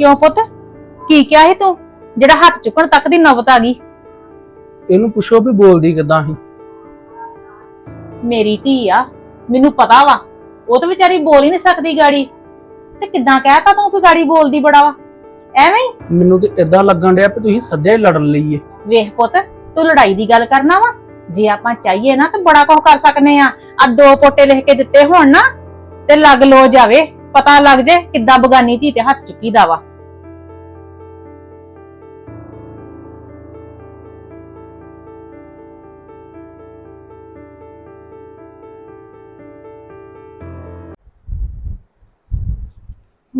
ਕਿਉਂ ਪੁੱਤ? ਕੀ ਕਿਹਾ ਸੀ ਤੂੰ? ਜਿਹੜਾ ਹੱਥ ਚੁੱਕਣ ਤੱਕ ਦੀ ਨੌਬਤ ਆ ਗਈ। ਇਹਨੂੰ ਪੁੱਛੋ ਵੀ ਬੋਲਦੀ ਕਿਦਾਂ ਸੀ। ਮੇਰੀ ਧੀ ਆ ਮੈਨੂੰ ਪਤਾ ਵਾ। ਉਹ ਤਾਂ ਵਿਚਾਰੀ ਬੋਲ ਹੀ ਨਹੀਂ ਸਕਦੀ ਗਾੜੀ। ਤੇ ਕਿੱਦਾਂ ਕਹਿਤਾ ਤੂੰ ਕਿ ਗਾੜੀ ਬੋਲਦੀ ਬੜਾ ਵਾ? ਐਵੇਂ ਹੀ? ਮੈਨੂੰ ਤੇ ਇਦਾਂ ਲੱਗਣ ਡਿਆ ਵੀ ਤੁਸੀਂ ਸੱਜੇ ਲੜਨ ਲਈ ਏ। ਵੇਖ ਪੁੱਤ ਤੂੰ ਲੜਾਈ ਦੀ ਗੱਲ ਕਰਨਾ ਵਾ। ਜੇ ਆਪਾਂ ਚਾਹੀਏ ਨਾ ਤਾਂ ਬੜਾ ਕੁਝ ਕਰ ਸਕਨੇ ਆ। ਆ ਦੋ ਪੋਟੇ ਲਿਖ ਕੇ ਦਿੱਤੇ ਹੋਣ ਨਾ ਤੇ ਲੱਗ ਲੋ ਜਾਵੇ। ਪਤਾ ਲੱਗ ਜੇ ਕਿੱਦਾਂ ਬਗਾਨੀ ਧੀ ਤੇ ਹੱਥ ਚੁੱਕੀਦਾ ਵਾ।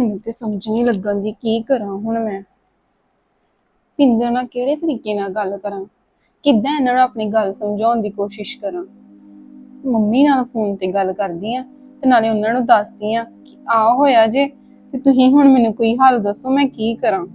ਮੈਨੂੰ ਤੇ ਸਮਝ ਨਹੀਂ ਲੱਗਣ ਦੀ ਕੀ ਕਰਾਂ ਹੁਣ ਮੈਂ। ਪਿੰਦਰ ਨਾਲ ਕਿਹੜੇ ਤਰੀਕੇ ਨਾਲ ਗੱਲ ਕਰਾਂ? ਕਿੱਦਾਂ ਇਹਨਾਂ ਨੂੰ ਆਪਣੀ ਗੱਲ ਸਮਝਾਉਣ ਦੀ ਕੋਸ਼ਿਸ਼ ਕਰਾਂ? ਮੰਮੀ ਨਾਲ ਫੋਨ ਤੇ ਗੱਲ ਕਰਦੀ ਆ ਤੇ ਨਾਲੇ ਉਹਨਾਂ ਨੂੰ ਦੱਸਦੀ ਆ ਕਿ ਆ ਹੋਇਆ ਜੇ ਤੇ ਤੁਸੀਂ ਹੁਣ ਮੈਨੂੰ ਕੋਈ ਹੱਲ ਦੱਸੋ ਮੈਂ ਕੀ ਕਰਾਂ।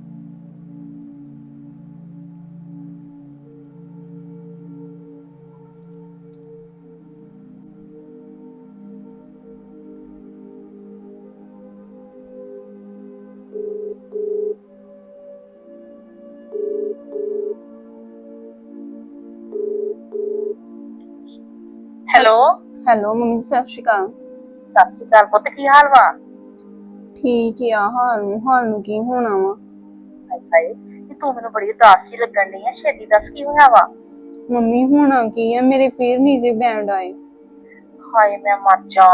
ਹੈਲੋ। ਹੈਲੋ ਮੰਮੀ ਸਤਿ ਸ਼੍ਰੀ ਅਕਾਲ। ਸਤਿ ਸ਼੍ਰੀ ਅਕਾਲ ਪੁੱਤ ਕੀ ਹਾਲ ਵਾ? ਠੀਕ ਆ ਹਾਲ ਨੂੰ ਹਾਲ ਨੂੰ ਕੀ ਹੋਣਾ ਵਾ? ਹਾਏ ਇਹ ਤੂੰ ਮੈਨੂੰ ਬੜੀ ਉਦਾਸ ਜਿਹੀ ਲੱਗਣ ਡਈ ਆ ਛੇਤੀ ਦੱਸ ਕੀ ਹੋਇਆ ਵਾ? ਮੰਮੀ ਹੋਣਾ ਕੀ ਆ ਮੇਰੇ ਫੇਰ ਨਹੀਂ ਜੇ ਬੈਂਡ ਆਏ। ਹਾਏ ਮੈਂ ਮਰ ਜਾ।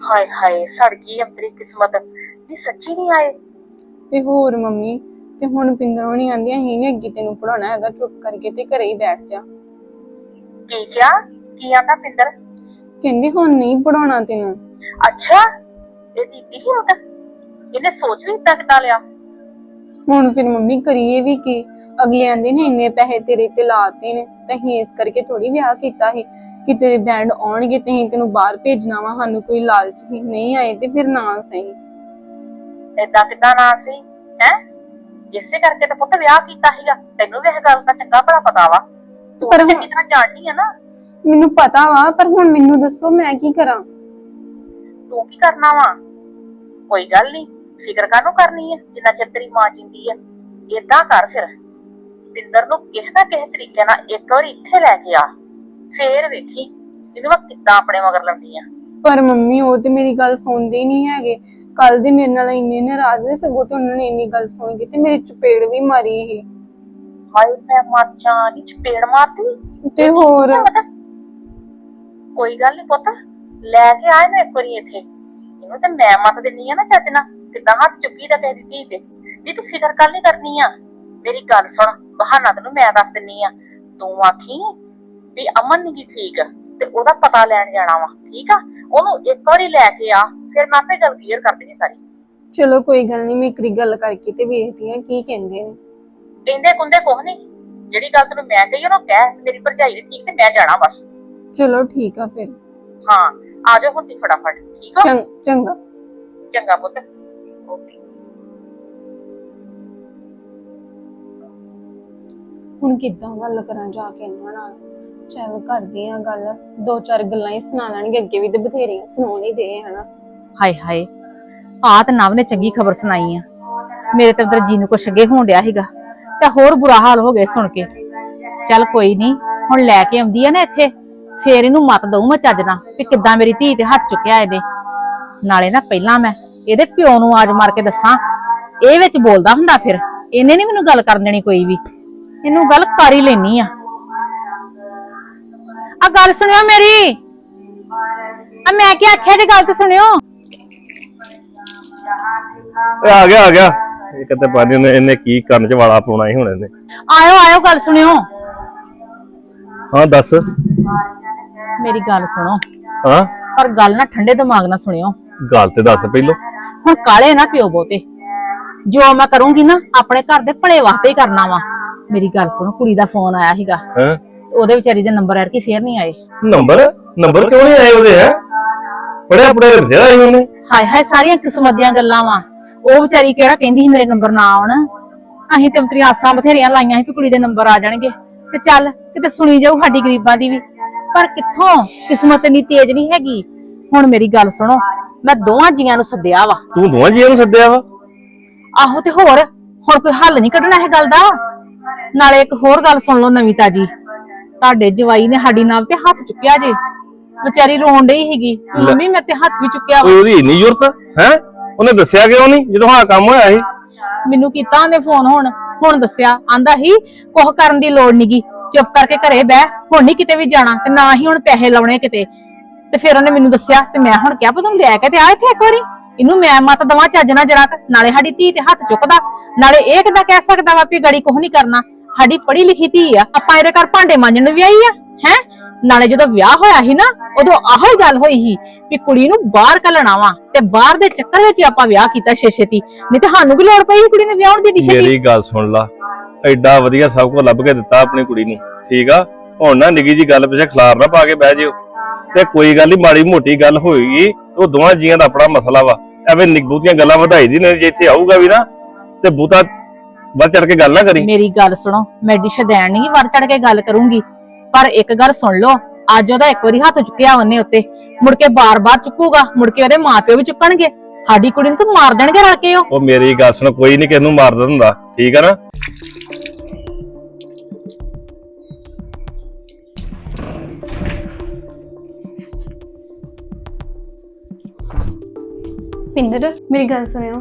ਹਾਏ ਹਾਏ ਸੜ ਗਈ ਅੰਤਰੀ ਕਿਸਮਤ। ਨਹੀਂ ਸੱਚੀ ਨਹੀਂ ਆਏ? ਤੇ ਹੋਰ ਮੰਮੀ ਤੇ ਹੁਣ ਪਿੰਦਰੋਂ ਨਹੀਂ ਆਂਦੀਆਂ ਹੀ ਨੇ ਅੱਗੇ ਤੈਨੂੰ ਪੜਾਉਣਾ ਹੈਗਾ ਚੁੱਪ ਕਰਕੇ ਤੇ ਘਰੇ ਹੀ ਬੈਠ ਜਾ। ਕੀ ਕਿਹਾ? ਕੀ ਆਂਦਾ ਪਿੰਦਰ? ਕਹਿੰਦੀ ਹੁਣ ਨਹੀਂ ਪੜਾਉਣਾ ਤੈਨੂੰ। ਅੱਛਾ ਇਹ ਦਿੱਤੀ ਹਿੰਮਤ ਇਹਨੇ ਸੋਚ ਵੀ ਇਦਾਂ ਕਿੱਦਾਂ ਲਿਆ। ਹੁਣ ਫਿਰ ਮੰਮੀ ਕਰੀਏ ਵੀ ਕੀ? ਅਗਲੇ ਆਂਦੇ ਨੇ ਇੰਨੇ ਪੈਸੇ ਤੇਰੇ ਤੇ ਲਾਤੇ ਨੇ ਤੇ ਅਸੀਂ ਇਸ ਕਰਕੇ ਥੋੜੀ ਵਿਆਹ ਕੀਤਾ ਸੀ। ਕਿ ਤੇਰੇ ਬੈਂਡ ਆਉਣਗੇ ਤੇ ਅਸੀਂ ਤੈਨੂੰ ਬਾਹਰ ਭੇਜਣਾ ਵਾ ਸਾਨੂੰ ਕੋਈ ਲਾਲਚ ਹੀ ਨਹੀਂ ਆਏ ਤੇ ਫਿਰ ਨਾ ਸਹੀ। ਏਦਾਂ ਕਿੱਦਾਂ ਨਾ ਸੀ ਹੈ? ਇਸੇ ਕਰਕੇ ਤਾਂ ਪੁੱਤ ਵਿਆਹ ਕੀਤਾ ਸੀਗਾ ਤੈਨੂੰ ਵੀ ਇਹ ਗੱਲ ਦਾ ਚੰਗਾ ਭਲਾ ਪਤਾ ਵਾ। ਤੂੰ ਪਰ ਚੰਗੀ ਤਰ੍ਹਾਂ ਜਾਣਦੀ ਆ ਨਾ। ਮੈਨੂੰ ਪਤਾ ਵਾ ਪਰ ਹੁਣ ਮੈਨੂੰ ਦੱਸੋ ਮੈਂ ਕੀ ਕਰਾਂ? ਤੂੰ ਕੀ ਕਰਨਾ ਵਾ? ਕੋਈ ਗੱਲ ਨਹੀਂ ਫਿਕਰ ਕਾਹਨੂੰ ਕਰਨੀ ਹੈ ਜਿੰਨਾ ਚਿਰ ਤੇਰੀ ਮਾਂ ਜਿੰਦੀ ਹੈ ਏਦਾਂ ਕਰ ਫਿਰ। ਪਿੰਦਰ ਨੂੰ ਕਿਸੇ ਨਾ ਕਿਸੇ ਤਰੀਕੇ ਨਾਲ ਇੱਕ ਵਾਰ ਇੱਥੇ ਲੈ ਕੇ ਆ। ਫੇਰ ਵੇਖੀ ਇਹਨੂੰ ਮੈਂ ਕਿੱਦਾਂ ਆਪਣੇ ਮਗਰ ਲਾਉਂਦੀ ਆ। ਪਰ ਮੰਮੀ ਉਹ ਤੇ ਮੇਰੀ ਗੱਲ ਸੁਣਦੇ ਹੀ ਨਹੀਂ ਹੈਗੇ। ਕੱਲ ਦੇ ਮੇਰੇ ਨਾਲ ਇੰਨੇ ਨਾਰਾਜ਼ ਨੇ ਸਗੋਂ ਤੇ ਉਹਨਾਂ ਨੇ ਇੰਨੀ ਗੱਲ ਸੁਣ ਕੇ ਤੇ ਮੇਰੀ ਚਪੇੜ ਵੀ ਮਾਰੀ ਇਹ। ਹਾਏ ਮੈਂ ਮਰ ਜਾ ਨੀ ਚਪੇੜ ਮਾਰਦੀ? ਤੇ ਹੋਰ? ਕੋਈ ਗੱਲ ਨਹੀਂ ਪੁੱਤ ਲੈ ਕੇ ਆਏ ਨਾ ਇੱਕ ਵਾਰੀ ਇੱਥੇ। ਇਹਨੂੰ ਤੇ ਮੈਂ ਮਤ ਦਿੰਨੀ ਆ ਨਾ ਚੱਜ ਨਾਲ ਕਿੱਦਾਂ ਹੱਥ ਚੁੱਕੀ ਦਾ ਕਹਿ ਦਿੱਤੀ ਤੇ। ਵੀ ਤੂੰ ਫਿਕਰ ਕਰ ਨਹੀਂ ਕਰਨੀ ਆ। ਮੇਰੀ ਗੱਲ ਸੁਣ ਬਹਾਨਾ ਤੈਨੂੰ ਮੈਂ ਦੱਸ ਦਿੰਨੀ ਆ। ਤੂੰ ਆਖੀ ਵੀ ਅਮਨ ਨਹੀਂ ਠੀਕ ਤੇ ਉਹਦਾ ਪਤਾ ਲੈਣ ਜਾਣਾ ਵਾ ਠੀਕ ਆ? ਉਹਨੂੰ ਇੱਕ ਵਾਰੀ ਲੈ ਕੇ ਆ ਫਿਰ ਮੈਂ ਆਪੇ ਗੱਲ ਕਲੀਅਰ ਕਰ ਦੇਣੀ ਸਾਰੀ। ਚਲੋ ਕੋਈ ਗੱਲ ਨਹੀਂ ਮੈਂ ਇੱਕ ਵਾਰੀ ਗੱਲ ਕਰਕੇ ਤੇ ਵੇਖਦੀ ਆ ਕੀ ਕਹਿੰਦੇ ਨੇ। ਕਹਿੰਦੇ ਕੁੰਦੇ ਕੁਛ ਨਹੀਂ ਜਿਹੜੀ ਗੱਲ ਤੈਨੂੰ ਮੈਂ ਕਹੀ ਉਹਨੂੰ ਕਹਿ ਮੇਰੀ ਭਰਜਾਈ ਨੀ ਠੀਕ ਤੇ ਮੈਂ ਜਾਣਾ ਬਸ। ਚਲੋ ਠੀਕ ਆ ਫਿਰ। ਹਾਂ ਆ ਜਾਓ ਹੁਣ ਤੀ ਫਟਾਫਟ ਠੀਕ ਆ ਚੰਗ- ਚੰਗਾ। ਚੰਗਾ ਪੁੱਤ। ਓਕੇ। ਹੁਣ ਕਿੱਦਾਂ ਗੱਲ ਕਰਾਂ ਜਾ ਕੇ ਇਹਨਾਂ ਨਾਲ? ਚੱਲ ਕਰਦੀ ਆ ਗੱਲ। ਦੋ ਚਾਰ ਗੱਲਾਂ ਹੀ ਸੁਣਾ ਲੈਣਗੇ ਅੱਗੇ ਵੀ ਤੇ ਬਥੇਰੀਆਂ ਸੁਣਾਉਣ ਦੇ ਹਨਾ? ਹਾਏ ਹਾਏ ਆ ਤੇ ਨਵ ਨੇ ਚੰਗੀ ਖਬਰ ਸੁਣਾਈ ਆ। ਮੇਰੇ ਤੇ ਉਧਰ ਜੀ ਨੂੰ ਕੁਛ ਅੱਗੇ ਹੋਣ ਡਿਆ ਸੀਗਾ। ਤੇ ਹੋਰ ਬੁਰਾ ਹਾਲ ਹੋ ਗਿਆ ਸੁਣ ਕੇ। ਚੱਲ ਕੋਈ ਨਹੀਂ, ਹੁਣ ਲੈ ਕੇ ਆਉਂਦੀ ਆ ਨਾ ਇੱਥੇ, ਫੇਰ ਇਹਨੂੰ ਮਤ ਦਊ ਮੈਂ ਚੱਜ ਨਾਲ ਵੀ ਕਿੱਦਾਂ ਮੇਰੀ ਧੀ ਤੇ ਹੱਥ ਚੁੱਕਿਆ ਇਹਦੇ। ਨਾਲੇ ਨਾ ਪਹਿਲਾਂ ਮੈਂ ਇਹਦੇ ਪਿਓ ਨੂੰ ਆਜ ਮਾਰ ਕੇ ਦੱਸਾਂ, ਇਹ ਵਿੱਚ ਬੋਲਦਾ ਹੁੰਦਾ ਫਿਰ, ਇਹਨੇ ਨਹੀਂ ਮੈਨੂੰ ਗੱਲ ਕਰਨ ਦੇਣੀ ਕੋਈ ਵੀ। ਇਹਨੂੰ ਗੱਲ ਕਰ ਹੀ ਲੈਣੀ ਆ। ਆ ਗੱਲ ਸੁਣਿਓ ਮੇਰੀ। ਆ ਮੈਂ ਕੀ ਆਖਿਆ ਜੇ ਗੱਲ ਤੇ ਸੁਣਿਓ? ਓਏ ਆ ਗਿਆ ਆ ਗਿਆ। ਇਹ ਕਿਤੇ ਪਾਣੀ ਨੇ ਇਹਨੇ ਕੀ ਕਰਨ ਚ ਵਾਲਾ ਪਾਉਣਾ ਹੀ ਹੁਣ ਇਹਨੇ? ਆਇਓ ਆਇਓ ਗੱਲ ਸੁਣਿਓ। ਹਾਂ ਦੱਸ। ਮੇਰੀ ਗੱਲ ਸੁਣੋ। ਹਾਂ? ਪਰ ਗੱਲ ਨਾ ਠੰਡੇ ਦਿਮਾਗ ਨਾਲ ਸੁਣਿਓ। ਗੱਲ ਤੇ ਦੱਸ ਪਹਿਲੋਂ। ਹੁਣ ਕਾਲੇ ਨਾ ਪਿਓ ਬਹੁਤੇ। ਜੋ ਮੈਂ ਕਰੂੰਗੀ ਨਾ ਆਪਣੇ ਘਰ ਦੇ ਭਲੇ ਵਾਸਤੇ ਹੀ ਕਰਨਾ ਵਾ। ਮੇਰੀ ਗੱਲ ਸੁਣੋ ਕੁੜੀ ਦਾ ਫੋਨ ਆਇਆ ਸੀਗਾ। ਹਾਂ? ਉਹਦੇ ਵਿਚਾਰੀ ਦੇ ਨੰਬਰ ਐਡ ਕੇ ਫੇਰ ਨਹੀਂ ਆਏ। ਨੰਬਰ? ਨੰਬਰ ਕਿਉਂ ਨਹੀਂ ਆਏ ਉਹਦੇ ਹੈ? ਪੜਿਆ ਪੜਿਆ ਬਥੇਰਾ ਸੀ ਉਹਨੇ। ਹਾਏ ਹਾਏ ਸਾਰੀਆਂ ਕਿਸਮਤ ਦੀਆਂ ਗੱਲਾਂ ਵਾ। ਉਹ ਵਿਚਾਰੀ ਕਿਹੜਾ ਕਹਿੰਦੀ ਸੀ ਮੇਰੇ ਨੰਬਰ ਨਾ ਆਉਣ? ਅਸੀਂ ਤੇ ਤੇਰੀਆਂ ਆਸਾਂ ਬਥੇਰੀਆਂ ਲਾਈਆਂ ਸੀ ਕਿ ਕੁੜੀ ਦੇ ਨੰਬਰ ਆ ਜਾਣਗੇ। ਤੇ ਚੱਲ ਕਿਤੇ ਸੁਣੀ ਜਾਊ ਸਾਡੀ ਗਰੀਬਾਂ ਦੀ ਵੀ। ਪਰ ਕਿੱਥੋਂ? ਕਿਸਮਤ ਇੰਨੀ ਤੇਜ਼ ਨਹੀਂ ਹੈਗੀ। ਹੁਣ ਮੇਰੀ ਗੱਲ ਸੁਣੋ ਮੈਂ ਦੋਵਾਂ ਜੀਆਂ ਨੂੰ ਸੱਦਿਆ ਵਾ। ਤੂੰ ਦੋਵਾਂ ਜੀਆਂ ਨੂੰ ਸੱਦਿਆ ਵਾ? ਆਹੋ ਤੇ ਹੋਰ ਹੁਣ ਕੋਈ ਹੱਲ ਨਹੀਂ ਕੱਢਣਾ ਇਹ ਗੱਲ ਦਾ। ਨਾਲੇ ਇੱਕ ਹੋਰ ਗੱਲ ਸੁਣ ਲਓ ਨਵੀਂ ਤਾਜੀ ਤੁਹਾਡੇ ਜਵਾਈ ਨੇ ਸਾਡੀ ਨਾਲ ਤੇ ਹੱਥ ਚੁੱਕਿਆ ਜੇ। ਵਿਚਾਰੀ ਰੋਣ ਡਈ ਸੀਗੀ ਮੰਮੀ ਮੈਂ ਤੇ ਹੱਥ ਵੀ ਚੁੱਕਿਆ ਵਾ। ਕੋਈ ਉਹਦੀ ਇੰਨੀ ਜ਼ਰੂਰਤ ਹੈ? ਉਹਨੇ ਦੱਸਿਆ ਕਿਉਂ ਨਹੀਂ? ਜਦੋਂ ਹਾਂ ਕੰਮ ਹੋਇਆ ਸੀ। ਮੈਨੂੰ ਕੀਤਾ ਉਹਨੇ ਫੋਨ ਹੁਣ। ਹੁਣ ਦੱਸਿਆ। ਆਂਦਾ ਹੀ ਕੁਝ ਕਰਨ ਦੀ ਲੋੜ ਨਹੀਂਗੀ ਚੁੱਪ ਕਰਕੇ ਘਰੇ ਬਹਿ। ਹੁਣ ਨਹੀਂ ਕਿਤੇ ਵੀ ਜਾਣਾ ਤੇ ਨਾ ਹੀ ਹੁਣ ਪੈਸੇ ਲਾਉਣੇ ਕਿਤੇ। ਤੇ ਫਿਰ ਉਹਨੇ ਮੈਨੂੰ ਦੱਸਿਆ ਤੇ ਮੈਂ ਹੁਣ ਕਿਹਾ ਪਤਾ ਲੈ ਕੇ ਤੇ ਆ ਇੱਥੇ ਇੱਕ ਵਾਰੀ। ਇਹਨੂੰ ਮੈਂ ਮਤ ਦਵਾ ਚੱਜ ਨਾ ਜਰਾ ਨਾਲੇ ਸਾਡੀ ਧੀ ਤੇ ਹੱਥ ਚੁੱਕਦਾ। ਨਾਲੇ ਇਹ ਕਿੱਦਾਂ ਕਹਿ ਸਕਦਾ ਵਾ ਵੀ ਗੜੀ ਕੁਝ ਨਹੀਂ ਕਰਨਾ। ਸਾਡੀ ਪੜ੍ਹੀ ਲਿਖੀ ਧੀ ਆ। ਆਪਾਂ ਇਹਦੇ ਘਰ ਭਾਂਡੇ ਮਾਂਜਣ ਵੀ ਆਈ ਆ, ਹੈ? ਨਾਲੇ ਜਦੋਂ ਵਿਆਹ ਹੋਇਆ ਸੀ ਨਾ ਉਦੋਂ ਆਹੋ ਹੀ ਗੱਲ ਹੋਈ ਸੀ ਵੀ ਕੁੜੀ ਨੂੰ ਬਾਹਰ ਘੱਲਣਾ ਵਾ ਤੇ ਬਾਹਰ ਦੇ ਚੱਕਰ ਵਿੱਚ ਹੀ ਆਪਾਂ ਵਿਆਹ ਕੀਤਾ ਛੇਛੇਤੀ। ਨਹੀਂ ਤੇ ਸਾਨੂੰ ਵੀ ਲੋੜ ਪਈ ਸੀ ਕੁੜੀ ਨੇ ਵਿਆਹਣ ਦੀ ਡਿਸ਼ੇ ਮੇਰੀ ਗੱਲ ਸੁਣ ਲਾ ਐਡਾ ਵਧੀਆ ਸਭ ਕੁਝ ਲੱਭ ਕੇ ਦਿੱਤਾ ਆਪਣੀ ਕੁੜੀ ਨੂੰ ਠੀਕ ਆ? ਹੁਣ ਨਾ ਨਿੱਗੀ ਜੀ ਗੱਲ ਪਿੱਛੇ ਖਲਾਰ ਨਾ ਪਾ ਕੇ ਬਹਿ ਜਿਓ। ਤੇ ਕੋਈ ਗੱਲ ਨਹੀਂ ਮਾੜੀ ਮੋਟੀ ਗੱਲ ਹੋਏਗੀ ਉਹ ਦੋਵਾਂ ਜੀਆਂ ਦਾ ਆਪਣਾ ਮਸਲਾ ਵਾ। ਐਵੇਂ ਨਿੱਗੂਤੀਆਂ ਗੱਲਾਂ ਵਧਾਈ ਦੀ ਨੇ ਜੇ ਇੱਥੇ ਆਊਗਾ ਵੀ ਨਾ ਤੇ ਬੂਤਾ ਵੱਧ ਚੜ ਕੇ ਗੱਲ ਨਾ ਕਰੀ। ਮੇਰੀ ਗੱਲ ਸੁਣੋ ਮੈਂ ਡਿਸ਼ ਦੇਣ ਨਹੀਂ ਵੜ ਚੜ ਕੇ ਗੱਲ ਕਰੂੰਗੀ। ਪਰ ਇੱਕ ਗੱਲ ਸੁਣ ਲਓ ਅੱਜ ਉਹਦਾ ਇੱਕ ਵਾਰੀ ਹੱਥ ਚੁੱਕਿਆ ਉਹਨੇ ਉੱਤੇ। ਮੁੜ ਕੇ ਬਾਰ-ਬਾਰ ਚੁੱਕੂਗਾ ਮੁੜ ਕੇ ਉਹਦੇ ਮਾਪਿਓ ਵੀ ਚੁੱਕਣਗੇ। ਸਾਡੀ ਕੁੜੀ ਨੂੰ ਤਾਂ ਮਾਰ ਦੇਣਗੇ ਰਲ ਕੇ ਉਹ। ਉਹ ਮੇਰੀ ਗੱਲ ਸੁਣ ਕੋਈ ਨਹੀਂ ਕਿਸ ਨੂੰ ਮਾਰਦਾ ਹੁੰਦਾ ਠੀਕ ਆ ਨਾ? ਪਿੰਦਰ ਮੇਰੀ ਗੱਲ ਸੁਣਿਓ।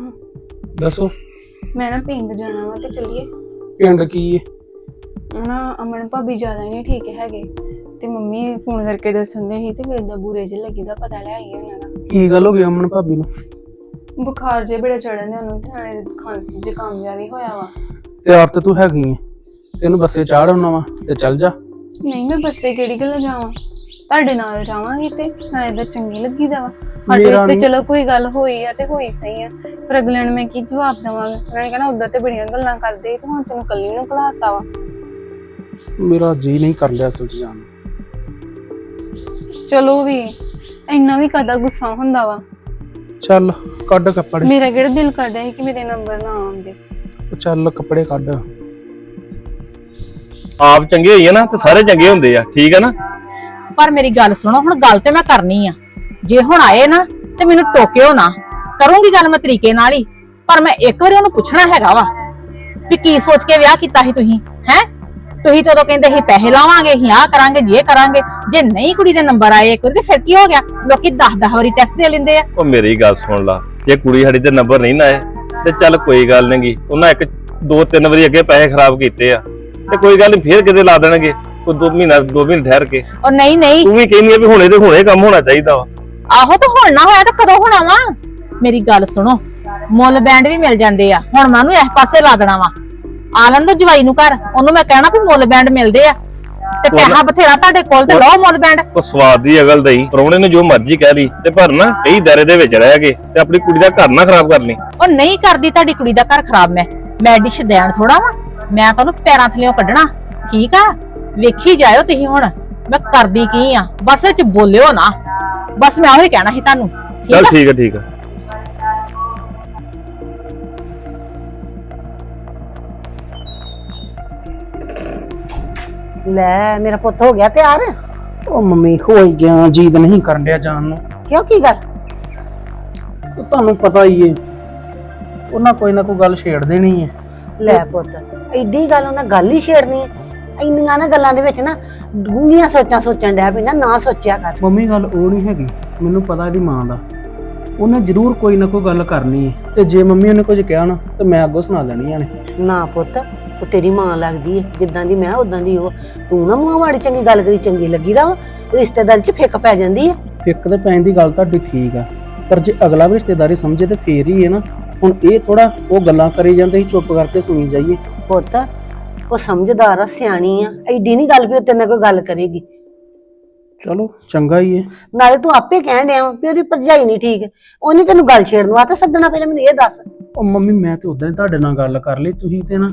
ਦੱਸੋ। ਮੈਂ ਨਾ ਪਿੰਡ ਜਾਣਾ ਵਾ ਤੇ ਚੱਲੀਏ। ਪਿੰਡ ਕੀ ਉਹ ਨਾ ਅਮਨ ਭਾਬੀ ਜ਼ਿਆਦਾ ਨਹੀਂ ਠੀਕ ਹੈਗੇ। ਤੇ ਮੰਮੀ ਫੋਨ ਕਰਕੇ ਦੱਸਣ ਦੇ ਸੀ ਤੇ ਮੇਰੇ ਦਾ ਬੁਰੇ ਜਿਹੇ ਲੱਗੀ ਦਾ ਪਤਾ ਲੈ ਆਈ ਉਹਨਾਂ ਦਾ। ਕੀ ਗੱਲ ਹੋ ਗਈ ਅਮਨ ਭਾਬੀ ਨੂੰ? ਬੁਖਾਰ ਜੇ ਬੜਾ ਚੜਨ ਦੇ ਉਹਨੂੰ ਤੇ ਨਾਲੇ ਖਾਂਸੀ ਜ਼ੁਕਾਮ ਜਿਹਾ ਵੀ ਹੋਇਆ ਵਾ। ਤਿਆਰ ਤੇ ਤੂੰ ਹੈਗੀ ਏ ਤੈਨੂੰ ਬੱਸੇ ਚਾੜ ਆਉਣਾ ਵਾ ਤੇ ਚੱਲ ਜਾ। ਨਹੀਂ ਮੈਂ ਬੱਸੇ ਕਿਹੜੀ ਗੱਲ ਜਾਵਾਂ? ਤੁਹਾਡੇ ਨਾਲ ਜਾਵਾਂਗੀ ਤੇ ਨਾਲੇ ਤਾਂ ਚੰਗੀ ਲੱਗੀ ਦਾ ਵਾ। ਸਾਡੇ ਮੇਰਾ ਤੇ ਨੀ- ਚਲੋ ਕੋਈ ਗੱਲ ਹੋਈ ਆ ਤੇ ਹੋਈ ਸਹੀ ਆ ਪਰ ਅਗਲੇ ਨੂੰ ਮੈਂ ਕੀ ਜਵਾਬ ਦੇਵਾਂਗਾ ਉਹਨਾਂ ਨੇ ਕਹਿਣਾ ਉਦਾਂ ਤੇ ਬੜੀਆਂ ਗੱਲਾਂ ਕਰਦੇ ਸੀ ਤੇ ਹੁਣ ਤੈਨੂੰ ਕੱਲੀ ਨੂੰ ਘਲਾਤਾ ਵਾ। ਮੇਰਾ ਜੀ ਨਹੀਂ ਕਰ ਲਿਆ ਅਸਲ ਚ ਜਾਣ ਨੂੰ। ਚਲੋ ਵੀ ਇੰਨਾ ਵੀ ਕਦਾ ਗੁੱਸਾ ਹੁੰਦਾ ਵਾ? ਚੱਲ ਕੱਢ ਕੱਪੜੇ। ਮੇਰਾ ਕਿਹੜਾ ਦਿਲ ਕਰਦਾ ਸੀ ਕਿ ਮੇਰੇ ਨੰਬਰ ਨਾ ਆਉਂਦੇ ਚੱਲ ਕੱਪੜੇ ਕੱਢ। ਆਪ ਚੰਗੇ ਹੋਈਏ ਨਾ ਤੇ ਸਾਰੇ ਚੰਗੇ ਹੁੰਦੇ ਆ ਠੀਕ ਆ ਨਾ? ਪਰ ਮੇਰੀ ਗੱਲ ਸੁਣੋ ਹੁਣ ਗੱਲ ਤੇ ਮੈਂ ਕਰਨੀ ਆ। ਜੇ ਹੁਣ ਆਏ ਨਾ ਤੇ ਮੈਨੂੰ ਟੋਕਿਓ ਨਾ। ਕਰੂੰਗੀ ਗੱਲ ਮੈਂ ਤਰੀਕੇ ਨਾਲ ਹੀ ਪਰ ਮੈਂ ਇੱਕ ਵਾਰੀ ਉਹਨੂੰ ਪੁੱਛਣਾ ਹੈਗਾ ਵਾ ਵੀ ਕੀ ਸੋਚ ਕੇ ਵਿਆਹ ਕੀਤਾ ਸੀ ਤੁਸੀਂ? ਤੁਸੀਂ ਤਾਂ ਉਦੋਂ ਕਹਿੰਦੇ ਸੀ ਪੈਸੇ ਲਾਵਾਂਗੇ ਅਸੀਂ ਆਹ ਕਰਾਂਗੇ ਜੇ ਕਰਾਂਗੇ। ਜੇ ਨਹੀਂ ਕੁੜੀ ਦੇ ਨੰਬਰ ਆਏ ਇੱਕ ਤੇ ਫਿਰ ਕੀ ਹੋ ਗਿਆ? ਲੋਕੀ 10-10 ਵਾਰੀ ਟੈਸਟ ਦੇ ਲੈਂਦੇ ਆ। ਉਹ ਮੇਰੀ ਗੱਲ ਸੁਣ ਲਾ ਜੇ ਕੁੜੀ ਸਾਡੀ ਤੇ ਨੰਬਰ ਨਹੀਂ ਨਾ ਆਏ ਤੇ ਚੱਲ ਕੋਈ ਗੱਲ ਨਹੀਂਗੀ ਉਹਨਾਂ ਇੱਕ ਦੋ ਤਿੰਨ ਵਾਰੀ ਅੱਗੇ ਪੈਸੇ ਖਰਾਬ ਕੀਤੇ ਆ। ਤੇ ਕੋਈ ਗੱਲ ਨਹੀਂ ਫੇਰ ਕਿਤੇ ਲਾ ਦੇਣਗੇ। ਕੋਈ ਦੋ ਮਹੀਨਾ ਦੋ ਮਹੀਨੇ ਠਹਿਰ ਕੇ। ਉਹ ਨਹੀਂ ਨਹੀਂ। ਤੂੰ ਵੀ ਕਹਿੰਦੀ ਆ ਵੀ ਹੁਣੇ ਤੇ ਹੁਣੇ ਕੰਮ ਹੋਣਾ ਚਾਹੀਦਾ ਵਾ। ਆਹੋ ਤਾਂ ਹੁਣ ਨਾ ਹੋਇਆ ਤਾਂ ਕਦੋਂ ਹੋਣਾ ਵਾ? ਮੇਰੀ ਗੱਲ ਸੁਣੋ ਮੁੱਲ ਬੈਂਡ ਵੀ ਮਿਲ ਜਾਂਦੇ ਆ। ਹੁਣ ਮੈਂ ਉਹਨੂੰ ਇਸ ਪਾਸੇ ਲਾ ਦੇਣਾ ਵਾ। ਆ ਲੈਣ ਦੋ ਜਵਾਈ ਨੂੰ ਘਰ ਉਹਨੂੰ ਮੈਂ ਕਹਿਣਾ ਵੀ ਮੁੱਲ ਬੈਂਡ ਮਿਲਦੇ ਆ। ਤੇ ਪੈਸਾ ਬਥੇਰਾ ਤੁਹਾਡੇ ਕੋਲ ਤੇ ਲਓ ਮੁੱਲ ਬੈਂਡ। ਉਹ ਸਵਾਦ ਦੀ ਅਗਲ ਦਈ ਪ੍ਰਾਹੁਣੇ ਨੂੰ ਜੋ ਮਰਜ਼ੀ ਕਹਿ ਲਈ ਤੇ ਪਰ ਨਾ ਕਈ ਦਾਇਰੇ ਦੇ ਵਿੱਚ ਰਹਿ ਕੇ ਤੇ ਆਪਣੀ ਕੁੜੀ ਦਾ ਘਰ ਨਾ ਖਰਾਬ ਕਰ ਲਈ। ਉਹ ਨਹੀਂ ਕਰਦੀ ਤੁਹਾਡੀ ਕੁੜੀ ਦਾ ਘਰ ਖਰਾਬ ਮੈਂ। ਮੈਂ ਡਿਸ਼ ਦੇਣ ਥੋੜਾ ਵਾ। ਮੈਂ ਤੁਹਾਨੂੰ ਪੈਰਾਂ ਥੱਲੇੋਂ ਕੱਢਣਾ। ਠੀਕ ਆ? ਵੇਖੀ ਜਾਇਓ ਤੁਸੀਂ ਹੁਣ। ਮੈਂ ਕਰਦੀ ਕੀ ਆ? ਬਸ ਵਿੱਚ ਬੋਲਿਓ ਨਾ। ਬਸ ਮੈਂ ਉਹੀ ਕਹਿਣਾ ਸੀ ਤੁਹਾਨੂੰ। ਚੱਲ ਠੀਕ ਆ ਠੀਕ ਆ। ਲੈ ਮੇਰਾ ਪੁੱਤ ਹੋ ਗਿਆ ਤਿਆਰ? ਉਹ ਮੰਮੀ ਹੋ ਹੀ ਗਿਆ ਜੀਦ ਨਹੀਂ ਕਰਨ ਡਿਆ ਜਾਣ ਨੂੰ। ਕਿਉਂ ਕੀ ਗੱਲ? ਉਹ ਤੁਹਾਨੂੰ ਪਤਾ ਹੀ ਏ ਉਹਨਾਂ ਕੋਈ ਨਾ ਕੋਈ ਗੱਲ ਛੇੜ ਦੇਣੀ ਏ। ਲੈ ਪੁੱਤ ਐਡੀ ਗੱਲ ਉਹਨਾਂ ਗੱਲ ਹੀ ਛੇੜਨੀ ਹੈ ਇੰਨੀਆਂ ਨਾ ਗੱਲਾਂ ਦੇ ਵਿੱਚ ਨਾ ਡੂੰਘੀਆਂ ਸੋਚਾਂ ਸੋਚਣ ਡਿਆ ਵੀ ਨਾ ਨਾ ਸੋਚਿਆ ਕਰ। ਮੰਮੀ ਗੱਲ ਉਹ ਨਹੀਂ ਹੈਗੀ ਮੈਨੂੰ ਪਤਾ ਇਹਦੀ ਮਾਂ ਦਾ। ਉਹਨੇ ਜ਼ਰੂਰ ਕੋਈ ਨਾ ਕੋਈ ਗੱਲ ਕਰਨੀ ਏ ਤੇ ਜੇ ਮੰਮੀ ਉਹਨੇ ਕੁਝ ਕਿਹਾ ਨਾ ਤੇ ਮੈਂ ਅੱਗੋਂ ਸੁਣਾ ਦੇਣੀਆਂ ਨੇ ਨਾ ਪੁੱਤ ਉਹ ਤੇਰੀ ਮਾਂ ਲੱਗਦੀ ਹੈ ਜਿੱਦਾਂ ਦੀ ਮੈਂ ਉਦਾਂ ਦੀ ਉਹ। ਤੂੰ ਨਾ ਮੂੰਹ ਮਾੜੀ ਚੰਗੀ ਗੱਲ ਕਰੀ ਚੰਗੀ ਲੱਗੀ ਦਾ ਵਾ ਰਿਸ਼ਤੇਦਾਰੀ 'ਚ ਫਿੱਕ ਪੈ ਜਾਂਦੀ ਹੈ ਇੱਕ ਤੇ ਪੈਣ ਦੀ ਗੱਲ ਤੁਹਾਡੀ ਠੀਕ ਆ ਪਰ ਜੇ ਅਗਲਾ ਵੀ ਰਿਸ਼ਤੇਦਾਰੀ ਸਮਝੇ ਤੇ ਫੇਰ ਹੀ ਹੈ ਨਾ। ਹੁਣ ਇਹ ਥੋੜਾ ਉਹ ਗੱਲਾਂ ਕਰੀ ਜਾਂਦੇ ਸੀ ਚੁੱਪ ਕਰਕੇ ਸੁਣੀ ਜਾਈਏ। ਪੁੱਤ ਉਹ ਸਮਝਦਾਰ ਆ ਸਿਆਣੀ ਆ। ਐਡੀ ਨਹੀਂ ਗੱਲ ਵੀ ਉਹ ਤੇਰੇ ਨਾਲ ਕੋਈ ਗੱਲ ਕਰੇਗੀ। ਚਲੋ ਚੰਗਾ ਹੀ ਏ। ਨਾਲੇ ਤੂੰ ਆਪੇ ਕਹਿਣ ਡਿਆ ਵਾਂ ਵੀ ਉਹਦੀ ਭਰਜਾਈ ਨਹੀਂ ਠੀਕ। ਉਹਨੇ ਤੈਨੂੰ ਗੱਲ ਛੇੜਨ ਵਾਸਤੇ ਸੱਦਣਾ ਪਹਿਲਾਂ ਮੈਨੂੰ ਇਹ ਦੱਸ। ਉਹ ਮੰਮੀ ਮੈਂ ਤੇ ਉਦਾਂ ਹੀ ਤੁਹਾਡੇ ਨਾਲ ਗੱਲ ਕਰ ਲਈ ਤੁਸੀਂ ਤੇ ਨਾ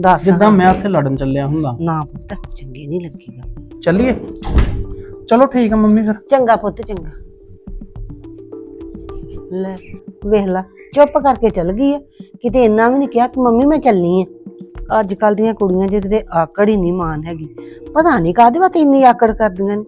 ਦੱਸ ਜਿੱਦਾਂ ਮੈਂ ਉੱਥੇ ਲੜਨ ਚੱਲਿਆ ਹੁੰਦਾ। ਨਾ ਪੁੱਤ ਚੰਗੀ ਨਹੀਂ ਲੱਗੀ ਗੱਲ ਚੱਲੀਏ। ਚਲੋ ਠੀਕ ਆ ਮੰਮੀ ਫਿਰ। ਚੰਗਾ ਪੁੱਤ ਚੰਗਾ। ਲੈ ਵੇਖ ਲਾ ਚੁੱਪ ਕਰਕੇ ਚਲ ਗਈ ਹੈ ਕਿਤੇ ਇੰਨਾ ਵੀ ਨਹੀਂ ਕਿਹਾ ਕਿ ਮੰਮੀ ਮੈਂ ਚੱਲਨੀ ਆ। ਅੱਜ ਕੱਲ ਦੀਆਂ ਕੁੜੀਆਂ ਜਿਹਦੇ ਤੇ ਆਕੜ ਹੀ ਨਹੀਂ ਮਾਨ ਹੈਗੀ। ਪਤਾ ਨਹੀਂ ਕਾਹਦੇ ਵਾਸਤੇ ਇੰਨੀ ਆਕੜ ਕਰਦੀਆਂ ਨੇ।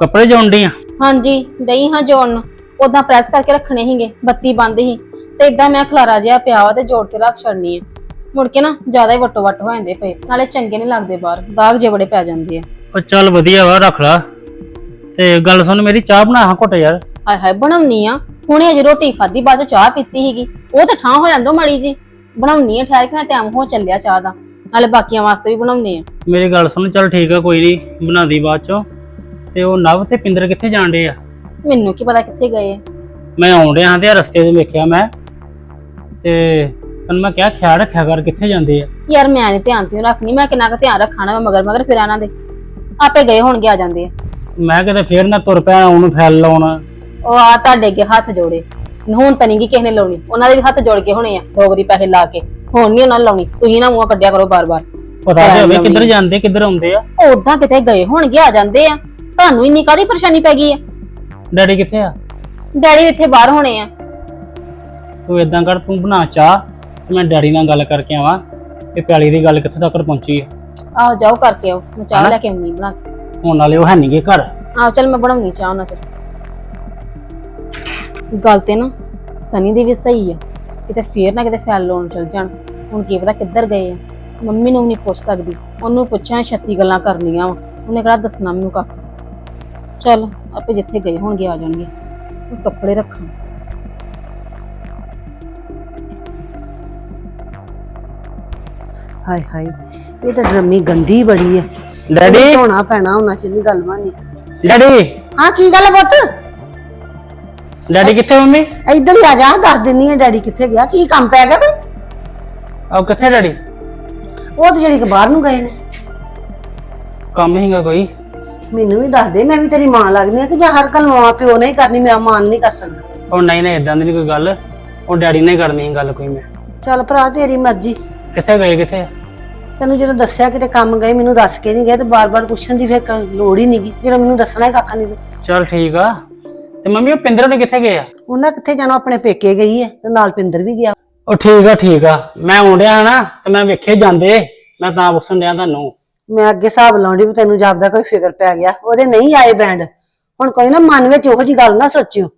ਕੱਪੜੇ ਜੋਣ ਆ? ਹਾਂਜੀ ਦਈ ਹਾਂ ਜੋੜਨ। ਉਦਾਂ ਪ੍ਰੈਸ ਕਰਕੇ ਰੱਖਣੇ ਸੀਗੇ ਬੱਤੀ ਬੰਦ ਸੀ। ਤੇ ਇਦਾਂ ਮੈਂ ਖਲਾਰਾ ਜਿਹਾ ਪਿਆ ਵਾ ਤੇ ਜੋੜ ਕੇ ਰੱਖ ਛੱਡਨੀ ਆ। ਮੁੜ ਕੇ ਨਾ ਜ਼ਿਆਦਾ ਹੀ ਵੱਟੋ ਵੱਟ ਹੋ ਜਾਂਦੇ ਪਏ। ਨਾਲੇ ਚੰਗੇ ਨਹੀਂ ਲੱਗਦੇ ਬਾਹਰ ਦਾਗ ਜੇ ਬੜੇ ਪੈ ਜਾਂਦੇ ਆ। ਉਹ ਚੱਲ ਵਧੀਆ ਵਾ ਰੱਖ ਲਾ। ਤੇ ਗੱਲ ਸੁਣ ਮੇਰੀ ਚਾਹ ਬਣਾ ਹਾਂ ਘੁੱਟ ਯਾਰ। ਹਾਏ ਹਾਏ ਬਣਾਉਣੀ ਆ। ਹੁਣੇ ਅਜੇ ਰੋਟੀ ਖਾਧੀ ਬਾਅਦ ਚ ਚਾਹ ਪੀਤੀ ਸੀਗੀ। ਉਹ ਤਾਂ ਠਾਂ ਹੋ ਜਾਂਦੋ ਮਾੜੀ ਜੀ ਬਣਾਉਣੀ ਆ ਠਹਿਰ ਕੇ ਨਾ ਟਾਈਮ ਹੋ ਚੱਲਿਆ ਚਾਹ ਦਾ। ਨਾਲੇ ਬਾਕੀਆਂ ਵਾਸਤੇ ਵੀ ਬਣਾਉਣੀ ਆ। ਮੇਰੀ ਗੱਲ ਸੁਣ ਚੱਲ ਠੀਕ ਆ ਕੋਈ ਨਹੀਂ ਬਣਾਦੀ ਬਾਅਦ ਚੋਂ। ਤੇ ਉਹ ਨਵ ਤੇ ਪਿੰਦਰ ਕਿੱਥੇ ਜਾਣ ਡੇ ਆ? ਮੈਨੂੰ ਕੀ ਪਤਾ ਕਿੱਥੇ ਗਏ ਆ। ਮੈਂ ਆਉਣ ਡਿਆ ਹਾਂ ਤੇ ਰਸਤੇ 'ਤੇ ਵੇਖਿਆ ਮੈਂ। ਤੇ ਤੈਨੂੰ ਮੈਂ ਕਿਹਾ ਖਿਆਲ ਰੱਖਿਆ ਕਰ ਕਿੱਥੇ ਜਾਂਦੇ ਆ। ਯਾਰ ਮੈਂ ਨਹੀਂ ਧਿਆਨ ਤੇ ਰੱਖਣੀ ਮੈਂ ਕਿੰਨਾ ਕੁ ਧਿਆਨ ਰੱਖਣਾ ਮੈਂ ਮਗਰ ਮਗਰ ਫਿਰ ਇਹਨਾਂ ਦੇ। ਆਪੇ ਗਏ ਹੋਣਗੇ ਆ ਜਾਂਦੇ ਆ। ਮੈਂ ਕਿਤੇ ਫੇਰ ਨਾ ਤੁਰ ਪਿਆ ਉਹਨੂੰ ਫੈਲ ਲਾਉਣਾ। ਉਹ ਆ ਤੁਹਾਡੇ ਅੱਗੇ ਹੱਥ ਜੋੜੇ। ਹੁਣ ਤਾਂ ਨਹੀਂ ਗੀ ਕਿਸੇ ਨੇ ਲਾਉਣੀ। ਉਹਨਾਂ ਦੇ ਵੀ ਹੱਥ ਜੋੜ ਕੇ ਹੋਣੇ ਆ ਦੋ ਵਾਰੀ ਪੈਸੇ ਲਾ ਕੇ। ਹੁਣ ਨਹੀਂ ਉਹਨਾਂ ਨੇ ਲਾਉਣੀ। ਤੁਸੀਂ ਨਾ ਮੂੰਹ ਕੱਢਿਆ ਕਰੋ ਬਾਰ-ਬਾਰ। ਪਤਾ ਤੇ ਹੋਵੇ। ਕਿੱਧਰ ਜਾਂਦੇ ਕਿੱਧਰ ਆਉਂਦੇ ਆ। ਉਦਾਂ ਕਿਤੇ ਗਏ ਹੋਣਗੇ ਆ ਜਾਂਦੇ ਆ। ਤੁਹਾਨੂੰ ਇੰਨੀ ਕਾਦੀ ਪਰੇਸ਼ਾਨੀ ਪੈ ਗਈ ਆ? ਡੈਡੀ ਕਿੱਥੇ ਆ? ਡੈਡੀ ਇੱਥੇ ਬਾਹਰ ਹੋਣੇ ਆ। ਤੂੰ ਇਦਾਂ ਕਰ ਤੂੰ ਬਣਾ ਚਾਹ ਤੇ ਮੈਂ ਡੈਡੀ ਨਾਲ ਗੱਲ ਕਰਕੇ ਆਵਾਂ ਕਿ ਪਿਆਲੀ ਦੀ ਗੱਲ ਕਿੱਥੇ ਤੱਕ ਪਹੁੰਚੀ ਆ। ਆਓ ਜਾਓ ਕਰਕੇ ਆਓ ਮੈਂ ਚਾਹ? ਲੈ ਕੇ ਆਉਣੀ ਬਣਾ ਕੇ। ਹੁਣ ਨਾਲੇ ਉਹ ਹੈ ਨਹੀਂਗੇ ਘਰ। ਆਓ ਚੱਲ ਮੈਂ ਬਣਾਉਣੀ ਚਾਹ ਉਹਨਾਂ ਚ ਗੱਲ ਤੇ ਨਾ ਸਨੀ ਦੀ ਵੀ ਸਹੀ ਆ ਕਿਤੇ ਫੇਰ ਨਾ ਕਿਤੇ ਫੈਲ ਲਾਉਣ ਚਲ ਜਾਣ। ਹੁਣ ਕੀ ਪਤਾ ਕਿੱਧਰ ਗਏ ਆ। ਮੰਮੀ ਨੂੰ ਵੀ ਨਹੀਂ ਪੁੱਛ ਸਕਦੀ ਉਹਨੂੰ ਪੁੱਛਾਂ ਛੱਤੀ ਗੱਲਾਂ ਕਰਨੀਆਂ ਵਾ। ਉਹਨੇ ਕਿਹੜਾ ਦੱਸਣਾ ਮੈਨੂੰ ਕੱਖ। ਚੱਲ ਆਪੇ ਜਿੱਥੇ ਗਏ ਹੋਣਗੇ ਆ ਜਾਣਗੇ। ਉਹ ਕੱਪੜੇ ਰੱਖਾਂ। ਹਾਏ ਹਾਏ ਇਹ ਤਾਂ ਡਰਮੀ ਗੰਦੀ ਬੜੀ ਹੈ ਡੈਡੀ? ਧੋਣਾ ਪੈਣਾ ਉਹਨਾਂ ਚ ਨਹੀਂ ਗੱਲ ਬਾਨੀ ਡੈਡੀ? ਹਾਂ ਕੀ ਗੱਲ ਪੁੱਤ? ਡੈਡੀ ਕਿੱਥੇ ਮੰਮੀ? ਇੱਧਰ ਹੀ ਆ ਜਾ ਦੱਸ ਦਿੰਨੀ ਆ ਡੈਡੀ ਕਿੱਥੇ ਗਿਆ ਕੀ ਕੰਮ ਪੈ ਗਿਆ ਕੋਈ? ਆਹ ਕਿੱਥੇ ਡੈਡੀ? ਉਹ ਤੇ ਜਿਹੜੀ ਕਿ ਬਾਹਰ ਨੂੰ ਗਏ ਨੇ। ਕੰਮ ਹੀਗਾ ਕੋਈ। ਮੈਨੂੰ ਵੀ ਦੱਸ ਦੇ ਮੈਂ ਵੀ ਤੇਰੀ ਮਾਂ ਲੱਗਦੀ ਆ ਕਿ ਜਾਂ ਹਰ ਗੱਲ ਮਾਂ ਪਿਓ ਨਹੀਂ ਕਰਨੀ ਮੈਂ ਮਾਂ ਨਹੀਂ ਕਰ ਸਕਦਾ। ਉਹ ਨਹੀਂ ਨਹੀਂ ਇਦਾਂ ਦੀ ਕੋਈ ਗੱਲ। ਉਹ ਡੈਡੀ ਨੇ ਕਰਨੀ ਸੀ ਗੱਲ ਕੋਈ ਮੈਂ। ਚੱਲ ਭਰਾ ਤੇਰੀ ਮਰਜ਼ੀ। ਕਿੱਥੇ ਗਏ ਕਿੱਥੇ? ਤੈਨੂੰ ਜਦੋਂ ਦੱਸਿਆ ਕਿਤੇ ਕੰਮ ਗਏ ਮੈਨੂੰ ਦੱਸ ਕੇ ਨਹੀਂ ਗਏ ਤੇ ਬਾਰ-ਬਾਰ ਪੁੱਛਣ ਦੀ ਫਿਰ ਕ- ਲੋੜ ਹੀ ਨਹੀਂਗੀ। ਜਦੋਂ ਮੈਨੂੰ ਦੱਸਣਾ ਹੀ ਕੱਖ ਨਹੀਂ ਤੂੰ। ਚੱਲ ਠੀਕ ਆ। ਤੇ ਮੰਮੀ ਉਹ ਪਿੰਦਰ ਨੇ ਕਿੱਥੇ ਗਏ ਆ? ਉਹਨਾਂ ਕਿੱਥੇ ਜਾਣਾ? ਆਪਣੇ ਪੇਕੇ ਗਈ ਹੈ ਤੇ ਨਾਲ ਪਿੰਦਰ ਵੀ ਗਿਆ। ਉਹ ਠੀਕ ਆ ਠੀਕ ਆ। ਮੈਂ ਆਉਂਦਿਆ ਨਾ ਤੇ ਮੈਂ ਵੇਖੇ ਜਾਂਦੇ। ਮੈਂ ਤਾਂ ਪੁੱਛਣ ਡਿਆ ਤੁਹਾਨੂੰ। ਮੈਂ ਅੱਗੇ ਹਿਸਾਬ ਲਾਉਂਦੀ ਵੀ ਤੈਨੂੰ ਜਾਪਦਾ ਕੋਈ ਫਿਕਰ ਪੈ ਗਿਆ। ਉਹਦੇ ਨਹੀਂ ਆਏ ਬੈਂਡ ਹੁਣ ਕੋਈ ਨਾ ਮਨ ਵਿੱਚ ਉਹੋ ਜੀ ਗੱਲ ਨਾ ਸੋਚਿਓ।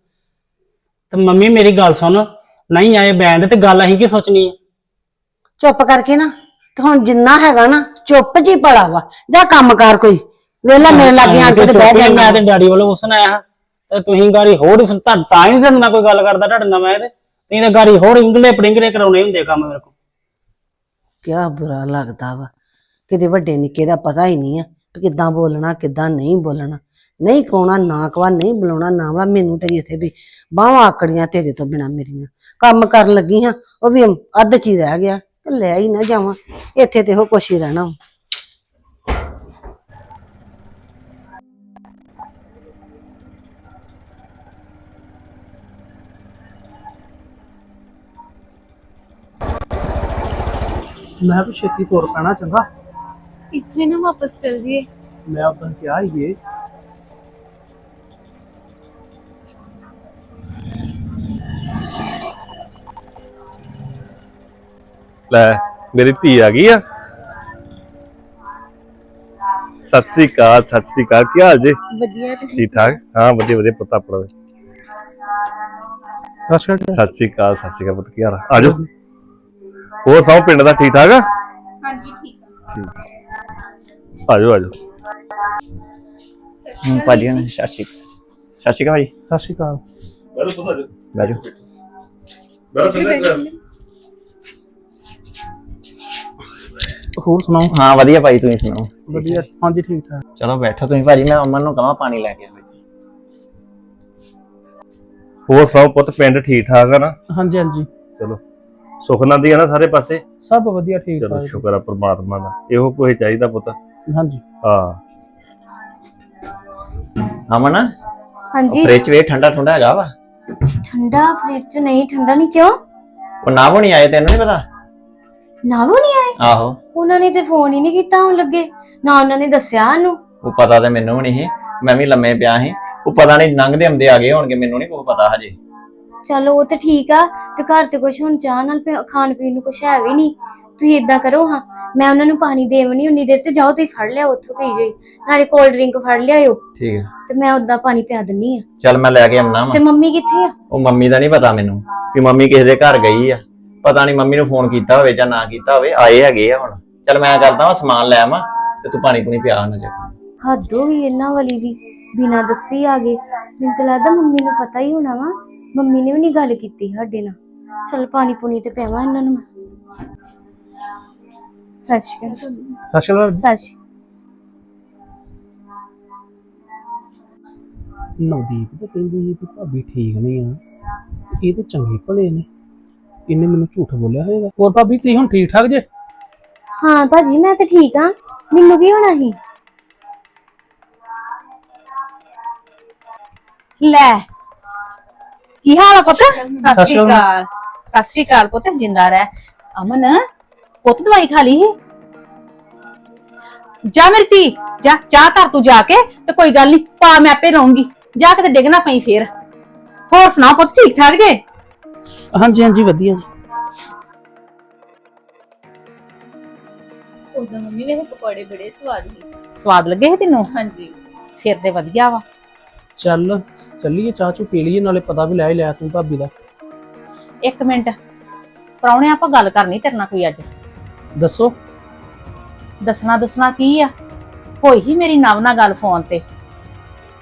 ਤੇ ਮੰਮੀ ਮੇਰੀ ਗੱਲ ਸੁਣ। ਨਹੀਂ ਆਏ ਬੈਂਡ ਤੇ ਗੱਲ ਅਸੀਂ ਕੀ ਸੋਚਣੀ ਆ? ਚੁੱਪ ਕਰਕੇ ਨਾ ਤੇ ਹੁਣ ਜਿੰਨਾ ਹੈਗਾ ਨਾ ਚੁੱਪ ਜੀ ਭਲਾ ਵਾ। ਜਾਂ ਕੰਮ ਕਰ ਕੋਈ। ਵੇਲਾ ਮੇਰੇ ਲਾਗੇ ਕੇ ਤੇ ਬਹਿ ਹੀ ਜਾਣਾ ਮੈਂ ਤੇ ਡੈਡੀ ਵੱਲੋਂ ਪੁੱਛਣ ਆਇਆ ਹਾਂ। ਤੇ ਤੁਸੀਂ ਗਾੜੀ ਹੋਰ ਸੁਣ ਤਾਂ ਤਾਂ ਹੀ ਤੁਹਾਡੇ ਨਾਲ ਕੋਈ ਗੱਲ ਕਰਦਾ ਤੁਹਾਡੇ ਨਾਲ ਮੈਂ ਤੇ। ਤੁਸੀਂ ਤਾਂ ਗਾੜੀ ਹੋਰ ਇੰਗਲੇ ਪੜਿੰਗਲੇ ਕਰਾਉਣੇ ਹੁੰਦੇ ਕੰਮ ਮੇਰੇ ਕੋਲ। ਕਿਆ ਬੁਰਾ ਲੱਗਦਾ ਵਾ। ਕਿਤੇ ਵੱਡੇ ਨਿੱਕੇ ਦਾ ਪਤਾ ਹੀ ਨਹੀਂ ਆ ਕਿ ਕਿੱਦਾਂ ਬੋਲਣਾ, ਕਿੱਦਾਂ ਨਹੀਂ ਬੋਲਣਾ। ਨਹੀਂ ਕਹਣਾ, ਨਾ ਕਵਾ ਨਹੀਂ ਬੁਲਾਉਣਾ, ਨਾ ਵਾ ਮੈਨੂੰ ਤੇਰੀ ਇੱਥੇ ਵੀ ਬਾਹਾਂ ਆਕੜੀਆਂ ਤੇਰੇ ਤੋਂ ਬਿਨਾ ਮੇਰੀਆਂ। ਕੰਮ ਕਰਨ ਲੱਗੀ ਹਾਂ, ਉਹ ਵੀ ਅੱਧ ਚ ਹੀ ਰਹਿ ਗਿਆ, ਤੇ ਲੈ ਹੀ ਨਾ ਜਾਵਾਂ, ਇੱਥੇ ਤੇ ਉਹ ਕੁਛ ਹੀ ਰਹਿਣਾ ਮੈਂ ਵੀ ਛੇਤੀ ਤੁਰ ਪੈਣਾ ਚੰਗਾ। ਇੱਥੇ ਨਾ ਵਾਪਸ ਚਲ ਜੀਏ ਮੈਂ ਉਦੋਂ ਕਿਹਾ ਹੀ ਇਹ ਲੈ ਮੇਰੀ ਧੀ ਆ ਗਈ ਆ। ਸਤਿ ਸ੍ਰੀ ਅਕਾਲ ਸਤਿ ਸ੍ਰੀ ਅਕਾਲ। ਕੀ ਹਾਲ ਜੀ? ਵਧੀਆ ਤੇ ਠੀਕ ਠਾਕ? ਹਾਂ ਵਧੀਆ ਵਧੀਆ ਪੁੱਤ ਆਪਣਾ ਵੀ। ਅੱਛਾ ਸਤਿ ਸ੍ਰੀ ਅਕਾਲ ਸਤਿ ਸ੍ਰੀ ਅਕਾਲ ਪੁੱਤ ਕੀ ਹਾਲ ਆ? ਆਜੋ ਹੋਰ ਸਭ ਪਿੰਡ ਦਾ ਠੀਕ ਠਾਕ ਆ? ਹਾਂਜੀ ਠੀਕ ਆ। ਆਜੋ ਆਜੋ। ਹੂੰ ਭਾਜੀ ਹੁਣ ਸਤਿ ਸ਼੍ਰੀ ਅਕਾਲ। ਸਤਿ ਸ਼੍ਰੀ ਅਕਾਲ ਭਾਜੀ। ਸਤਿ ਸ਼੍ਰੀ ਅਕਾਲ। ਬੈਠੋ ਪੁੱਤ ਆਜੋ ਬੈਠੋ। ਬੈਠੋ ਹੋਰ ਸੁਣਾਓ? ਹਾਂ ਵਧੀਆ ਭਾਈ ਤੁਸੀਂ ਸੁਣਾਓ? ਵਧੀਆ ਹਾਂਜੀ ਠੀਕ ਠਾਕ। ਚਲੋ ਬੈਠੋ ਤੁਸੀਂ ਭਾਜੀ ਮੈਂ ਅਮਨ ਨੂੰ ਕਹਾਂ ਪਾਣੀ ਲੈ ਕੇ ਆਵੇ। ਹੋਰ ਸਭ ਪੁੱਤ ਪਿੰਡ ਠੀਕ ਠਾਕ ਆ ਨਾ? ਹਾਂਜੀ ਹਾਂਜੀ। ਚਲੋ ਸੁਖ ਨਾਲ ਦੀ ਆ ਨਾ ਸਾਰੇ ਪਾਸੇ? ਸਭ ਵਧੀਆ ਠੀਕ ਚਲੋ ਠਾਕ। ਸ਼ੁਕਰ ਆ ਪ੍ਰਮਾਤਮਾ ਦਾ। ਇਹੋ ਕੋਈ ਚਾਹੀਦਾ ਪੁੱਤ। ਹਾਂਜੀ। ਹਾਂ। ਅਮਨ? ਹਾਂਜੀ। ਫ੍ਰਿਜ ਵੇ ਠੰਡਾ ਠੰਡਾ ਹੈਗਾ ਵਾ? ਠੰਡਾ ਫ੍ਰਿਜ ਚ ਨਹੀਂ ਠੰਡਾ ਨਹੀਂ ਕਿਉਂ? ਉਹ ਨਾ ਹੋਣੀ ਆਏ ਤੈਨੂੰ ਨਹੀਂ ਪਤਾ? ਨਾ ਉਹ ਨਹੀਂ ਆਏ? ਆਹੋ। ਉਹਨਾਂ ਨੇ ਤੇ ਫੋਨ ਹੀ ਨਹੀਂ ਕੀਤਾ ਹੁਣ ਲੱਗੇ। ਨਾ ਉਹਨਾਂ ਨੇ ਦੱਸਿਆ ਸਾਨੂੰ। ਉਹ ਪਤਾ ਤੇ ਮੈਨੂੰ ਵੀ ਨਹੀਂ ਸੀ। ਮੈਂ ਵੀ ਲੰਮੇ ਪਿਆ ਸੀ। ਉਹ ਪਤਾ ਨਹੀਂ ਲੰਘਦੇ ਆਉਂਦੇ ਆ ਗਏ ਹੋਣਗੇ ਮੈਨੂੰ ਨਹੀਂ ਕੋਈ ਪਤਾ ਹਜੇ। ਚਲੋ ਉਹ ਤੇ ਠੀਕ ਆ। ਤੇ ਘਰ ਤੇ ਕੁਝ ਹੁਣ ਚਾਹ ਨਾਲ ਪੀ- ਖਾਣ ਪੀਣ ਨੂੰ ਕੁਝ ਹੈ ਵੀ ਨਹੀਂ। ਤੁਸੀਂ ਇਦਾਂ ਕਰੋ ਹਾਂ ਮੈਂ ਉਹਨਾਂ ਨੂੰ ਪਾਣੀ ਦੇਵਣੀ ਉਨੀ ਦੇਰ ਤੇ ਜਾਓ ਤੁਸੀਂ ਫੜ ਲਿਆ ਉੱਥੋਂ ਕਹੀ ਜਾਈ। ਨਾਲੇ ਕੋਲਡ ਡਰਿੰਕ ਫੜ ਲਿਆਇਓ। ਠੀਕ ਹੈ ਤੇ ਮੈਂ ਉਦਾਂ ਪਾਣੀ ਪਿਆ ਦਿੰਨੀ ਆ। ਚੱਲ ਮੈਂ ਲੈ ਕੇ ਆਉਣਾ ਵਾ। ਤੇ ਮੰਮੀ ਕਿੱਥੇ ਆ? ਉਹ ਮੰਮੀ ਦਾ ਨਹੀਂ ਪਤਾ ਮੈਨੂੰ ਕਿ ਮੰਮੀ ਕਿਸੇ ਦੇ ਘਰ ਗਈ ਆ। ਪਤਾ ਨਹੀਂ ਮੰਮੀ ਨੂੰ ਫੋਨ ਕੀਤਾ ਹੋਵੇ ਜਾਂ ਨਾ ਕੀਤਾ ਹੋਵੇ ਆਏ ਹੈਗੇ ਆ ਹੁਣ। ਚੱਲ ਮੈਂ ਕਰਦਾ ਵਾ ਸਮਾਨ ਲੈ ਆਵਾਂ ਤੇ ਤੂੰ ਪਾਣੀ ਪੂਣੀ ਪਿਆ ਨਾ ਜਾ। ਹੱਦ ਹੋ ਗਈ ਇਹਨਾਂ ਵਾਲੀ ਵੀ ਬਿਨਾਂ ਦੱਸੇ ਆ ਗਏ। ਮੈਨੂੰ ਤਾਂ ਲੱਗਦਾ ਮੰਮੀ ਨੂੰ ਪਤਾ ਹੀ ਹੋਣਾ ਵਾ। ਮੰਮੀ ਨੇ ਵੀ ਨਹੀਂ ਗੱਲ ਕੀਤੀ ਸਾਡੇ ਨਾਲ। ਚਲ ਪਾਣੀ ਪੂਣੀ ਤੇ ਪਿਆਵਾਂ ਇਹਨਾਂ ਨੂੰ ਮੈਂ। ਸਤਿ ਸ਼੍ਰੀ ਅਕਾਲ। ਸੱਚ ਨਵਦੀਪ ਤਾਂ ਕਹਿੰਦੀ ਸੀ ਕਿ ਭਾਬੀ ਠੀਕ ਨਹੀਂ ਆ ਇਹ ਤਾਂ ਚੰਗੇ ਭਲੇ ਨੇ। ਇਹਨੇ ਮੈਨੂੰ ਝੂਠ ਬੋਲਿਆ ਹੋਏਗਾ। ਹੋਰ ਭਾਬੀ ਤੁਸੀਂ ਹੁਣ ਠੀਕ ਠਾਕ ਜੇ? ਹਾਂ ਭਾਜੀ ਮੈਂ ਤੇ ਠੀਕ ਆ ਮੈਨੂੰ ਕੀ ਹੋਣਾ ਸੀ? ਲੈ ਕੀ ਹਾਲ ਆ ਪੁੱਤ? ਸਤਿ ਸ਼੍ਰੀ ਅਕਾਲ। ਸਤਿ ਸ਼੍ਰੀ ਅਕਾਲ ਪੁੱਤ ਜਿੰਦਾ ਰਹਿ। ਅਮਨ ਪੁੱਤ ਦਵਾਈ ਖਾ ਲਈ ਸੀ? ਜਾ ਮੇਰੀ ਧੀ ਜਾ ਚਾਹ ਧਰ ਤੂੰ ਜਾ ਕੇ ਤੇ ਕੋਈ ਗੱਲ ਨਹੀਂ ਪਾ ਮੈਂ ਆਪੇ ਰਹੂੰਗੀ। ਜਾ ਕੇ ਤੇ ਡਿੱਗਣਾ ਪਈ ਫੇਰ। ਹੋਰ ਸੁਣਾ ਪੁੱਤ ਠੀਕ ਠਾਕ ਜੇ? ਹਾਂਜੀ ਹਾਂਜੀ ਵਧੀਆ ਜੀ। ਉਦੋਂ ਮੰਮੀ ਵੇਖ ਪਕੌੜੇ ਬੜੇ ਸਵਾਦ ਸੀ। ਸਵਾਦ ਲੱਗੇ ਸੀ ਤੈਨੂੰ? ਹਾਂਜੀ। ਫਿਰ ਤੇ ਵਧੀਆ ਵਾ। ਚੱਲ ਚੱਲੀਏ ਚਾਹ ਚੂ ਪੀ ਲਈਏ ਨਾਲੇ ਪਤਾ ਵੀ ਲੈ ਹੀ ਲਿਆ ਤੂੰ ਭਾਬੀ ਦਾ। ਇੱਕ ਮਿੰਟ ਪ੍ਰਾਹੁਣੇ ਆਪਾਂ ਗੱਲ ਕਰਨੀ ਤੇਰੇ ਨਾਲ ਕੋਈ ਅੱਜ। ਦੱਸੋ। ਦੱਸਣਾ ਦੱਸਣਾ ਕੀ ਆ? ਹੋਈ ਹੀ ਮੇਰੀ ਨਵ ਨਾਲ ਗੱਲ ਫੋਨ ਤੇ।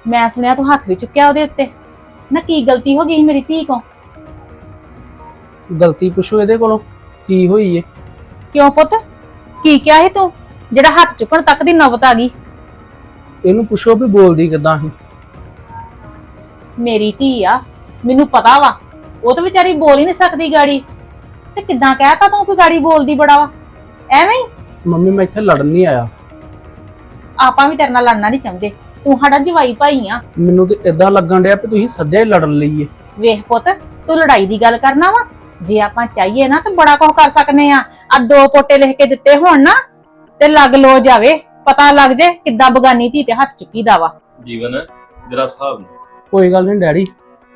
ਮੈਂ ਸੁਣਿਆ ਤੂੰ ਹੱਥ ਵੀ ਚੁੱਕਿਆ ਉਹਦੇ ਉੱਤੇ। ਨਾ ਕੀ ਗਲਤੀ ਹੋ ਗਈ ਸੀ ਮੇਰੀ ਧੀ ਕੋ ਗਲਤੀ ਪੁੱਛੋ ਇਹਦੇ ਕੋਲੋਂ ਕੀ ਹੋਈ ਏ? ਕਿਉਂ ਪੁੱਤ? ਕੀ ਕਿਹਾ ਸੀ ਤੂੰ? ਜਿਹੜਾ ਹੱਥ ਚੁੱਕਣ ਤੱਕ ਦੀ ਨੌਬਤ ਆ ਗਈ। ਇਹਨੂੰ ਪੁੱਛੋ ਵੀ ਬੋਲਦੀ ਕਿਦਾਂ ਸੀ। ਮੇਰੀ ਧੀ ਆ ਮੈਨੂੰ ਪਤਾ ਵਾ। ਉਹ ਤਾਂ ਵਿਚਾਰੀ ਬੋਲ ਹੀ ਨਹੀਂ ਸਕਦੀ ਗਾੜੀ। ਤੇ ਕਿੱਦਾਂ ਕਹਿਤਾ ਤੂੰ ਕੋਈ ਗਾੜੀ ਬੋਲਦੀ ਬੜਾ ਵਾ? ਐਵੇਂ ਹੀ? ਮੰਮੀ ਮੈਂ ਇੱਥੇ ਲੜਨ ਨਹੀਂ ਆਇਆ। ਆਪਾਂ ਵੀ ਤੇਰੇ ਨਾਲ ਲੜਨਾ ਨਹੀਂ ਚਾਹੁੰਦੇ ਤੂੰ ਸਾਡਾ ਜਵਾਈ ਭਾਈ ਆ। ਮੈਨੂੰ ਤੇ ਇਦਾਂ ਲੱਗਣ ਡਿਆ ਵੀ ਤੁਸੀਂ ਸੱਜੇ ਲੜਨ ਲਈ ਏ। ਵੇਖ ਪੁੱਤ ਤੂੰ ਲੜਾਈ ਦੀ ਗੱਲ ਕਰਨਾ ਵਾ। ਜੇ ਆਪਾਂ ਚਾਹੀਏ ਨਾ ਤਾਂ ਬੜਾ ਕੁਝ ਕਰ ਸਕਨੇ ਆ। ਆ ਦੋ ਪੋਟੇ ਲਿਖ ਕੇ ਦਿੱਤੇ ਹੋਣ ਨਾ ਤੇ ਲੱਗ ਲੋ ਜਾਵੇ। ਪਤਾ ਲੱਗ ਜੇ ਕਿੱਦਾਂ ਬਗਾਨੀ ਧੀ ਤੇ ਹੱਥ ਚੁੱਕੀਦਾ ਵਾ। ਜੀਵਨ ਜਰਾ ਨਾਲ। ਕੋਈ ਗੱਲ ਨਹੀਂ ਡੈਡੀ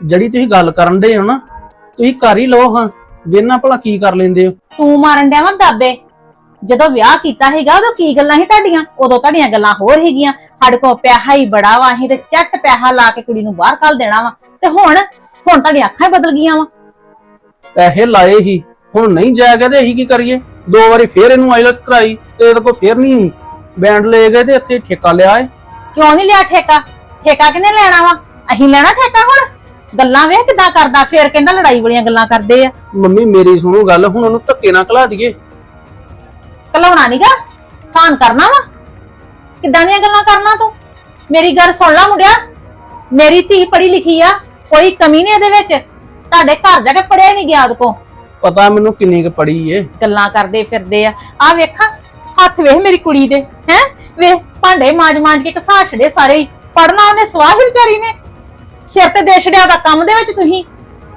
ਜਿਹੜੀ ਤੁਸੀਂ ਗੱਲ ਕਰਨ ਦੇ ਹੋ ਨਾ ਤੁਸੀਂ ਕਰ ਹੀ ਲਓ ਹਾਂ। ਵੇਨਾ ਭਲਾ ਕੀ ਕਰ ਲੈਂਦੇ ਹੋ। ਤੂੰ ਮਾਰਨ ਡਿਆ ਵਾ ਦਾਬੇ। ਜਦੋਂ ਵਿਆਹ ਕੀਤਾ ਹੈਗਾ ਉਦੋਂ ਕੀ ਗੱਲਾਂ ਸੀ ਤੁਹਾਡੀਆਂ? ਉਦੋਂ ਤੁਹਾਡੀਆਂ ਗੱਲਾਂ ਹੋਰ ਹੈਗੀਆਂ ਸਾਡੇ ਕੋਲ ਪੈਸਾ ਹੀ ਬੜਾ ਵਾ ਅਸੀਂ ਤੇ ਚੱਟ ਪੈਸਾ ਲਾ ਕੇ ਕੁੜੀ ਨੂੰ ਬਾਹਰ ਕੱਲ ਦੇਣਾ ਵਾ। ਤੇ ਹੁਣ ਹੁਣ ਤੁਹਾਡੀਆਂ ਅੱਖਾਂ ਹੀ ਬਦਲ ਗਈਆਂ ਵਾ। ਪੈਸੇ ਲਾਏ ਹੀ ਹੁਣ ਨਹੀਂ ਜਾਏਗਾ ਤੇ ਅਸੀਂ ਕੀ ਕਰੀਏ? ਦੋ ਵਾਰੀ ਫੇਰ ਇਹਨੂੰ ਆਈਲਸ ਕਰਾਈ ਤੇ ਇਹਦੇ ਕੋਲ ਫੇਰ ਨਹੀਂ ਬੈਂਡ ਲੈ ਗਏ ਤੇ ਇੱਥੇ ਠੇਕਾ ਲਿਆ ਏ। ਕਿਉਂ ਨਹੀਂ ਲਿਆ ਠੇਕਾ? ਠੇਕਾ ਕਿਨੇ ਲੈਣਾ ਵਾ? ਅਸੀਂ ਲੈਣਾ ਠੇਕਾ ਹੁਣ? ਗੱਲਾਂ ਵੇਖ ਕਿਦਾਂ ਕਰਦਾ ਫੇਰ ਕਹਿੰਦਾ ਲੜਾਈ ਵਾਲੀਆਂ ਗੱਲਾਂ ਕਰਦੇ ਆ। ਮੰਮੀ ਮੇਰੀ ਸੁਣੋ ਗੱਲ ਹੁਣ ਉਹਨੂੰ ਧੱਕੇ ਨਾ ਕਲਾ ਦਈਏ। ਕਲਾਉਣਾ ਨੀਗਾ? ਸਾਨ ਕਰਨਾ ਵਾ? ਕਿੱਦਾਂ ਦੀਆਂ ਗੱਲਾਂ ਕਰਨਾ ਤੂੰ? ਮੇਰੀ ਗੱਲ ਸੁਣ ਲੈ ਮੁੰਡਿਆ। ਮੇਰੀ ਧੀ ਪੜ੍ਹੀ ਲਿਖੀ ਆ ਕੋਈ ਕਮੀ ਨਹੀਂ ਇਹਦੇ ਵਿੱਚ। ਤੁਹਾਡੇ ਘਰ ਜਾ ਕੇ ਪੜਿਆ ਨਹੀਂ ਗਿਆ ਉਹਦੇ ਕੋ ਪਤਾ ਮੈਨੂੰ ਕਿੰਨੀ ਕੁ ਪੜੀ ਏ। ਗੱਲਾਂ ਕਰਦੇ ਫਿਰਦੇ ਆ। ਆ ਵੇਖਾਂ ਹੱਥ ਵੇਖ ਮੇਰੀ ਕੁੜੀ ਦੇ ਹੈ? ਵੇਖ ਭਾਂਡੇ ਮਾਂਜ ਮਾਂਜ ਕੇ ਘਸਾ ਛੜੇ ਸਾਰੇ ਹੀ। ਪੜਨਾ ਉਹਨੇ ਸਵਾਹ ਹੀ ਵਿਚਾਰੀ ਨੇ। ਸਿਰ ਤੇ ਦੇ ਛੜਿਆ ਦਾ ਕੰਮ ਦੇ ਵਿੱਚ ਤੁਸੀਂ।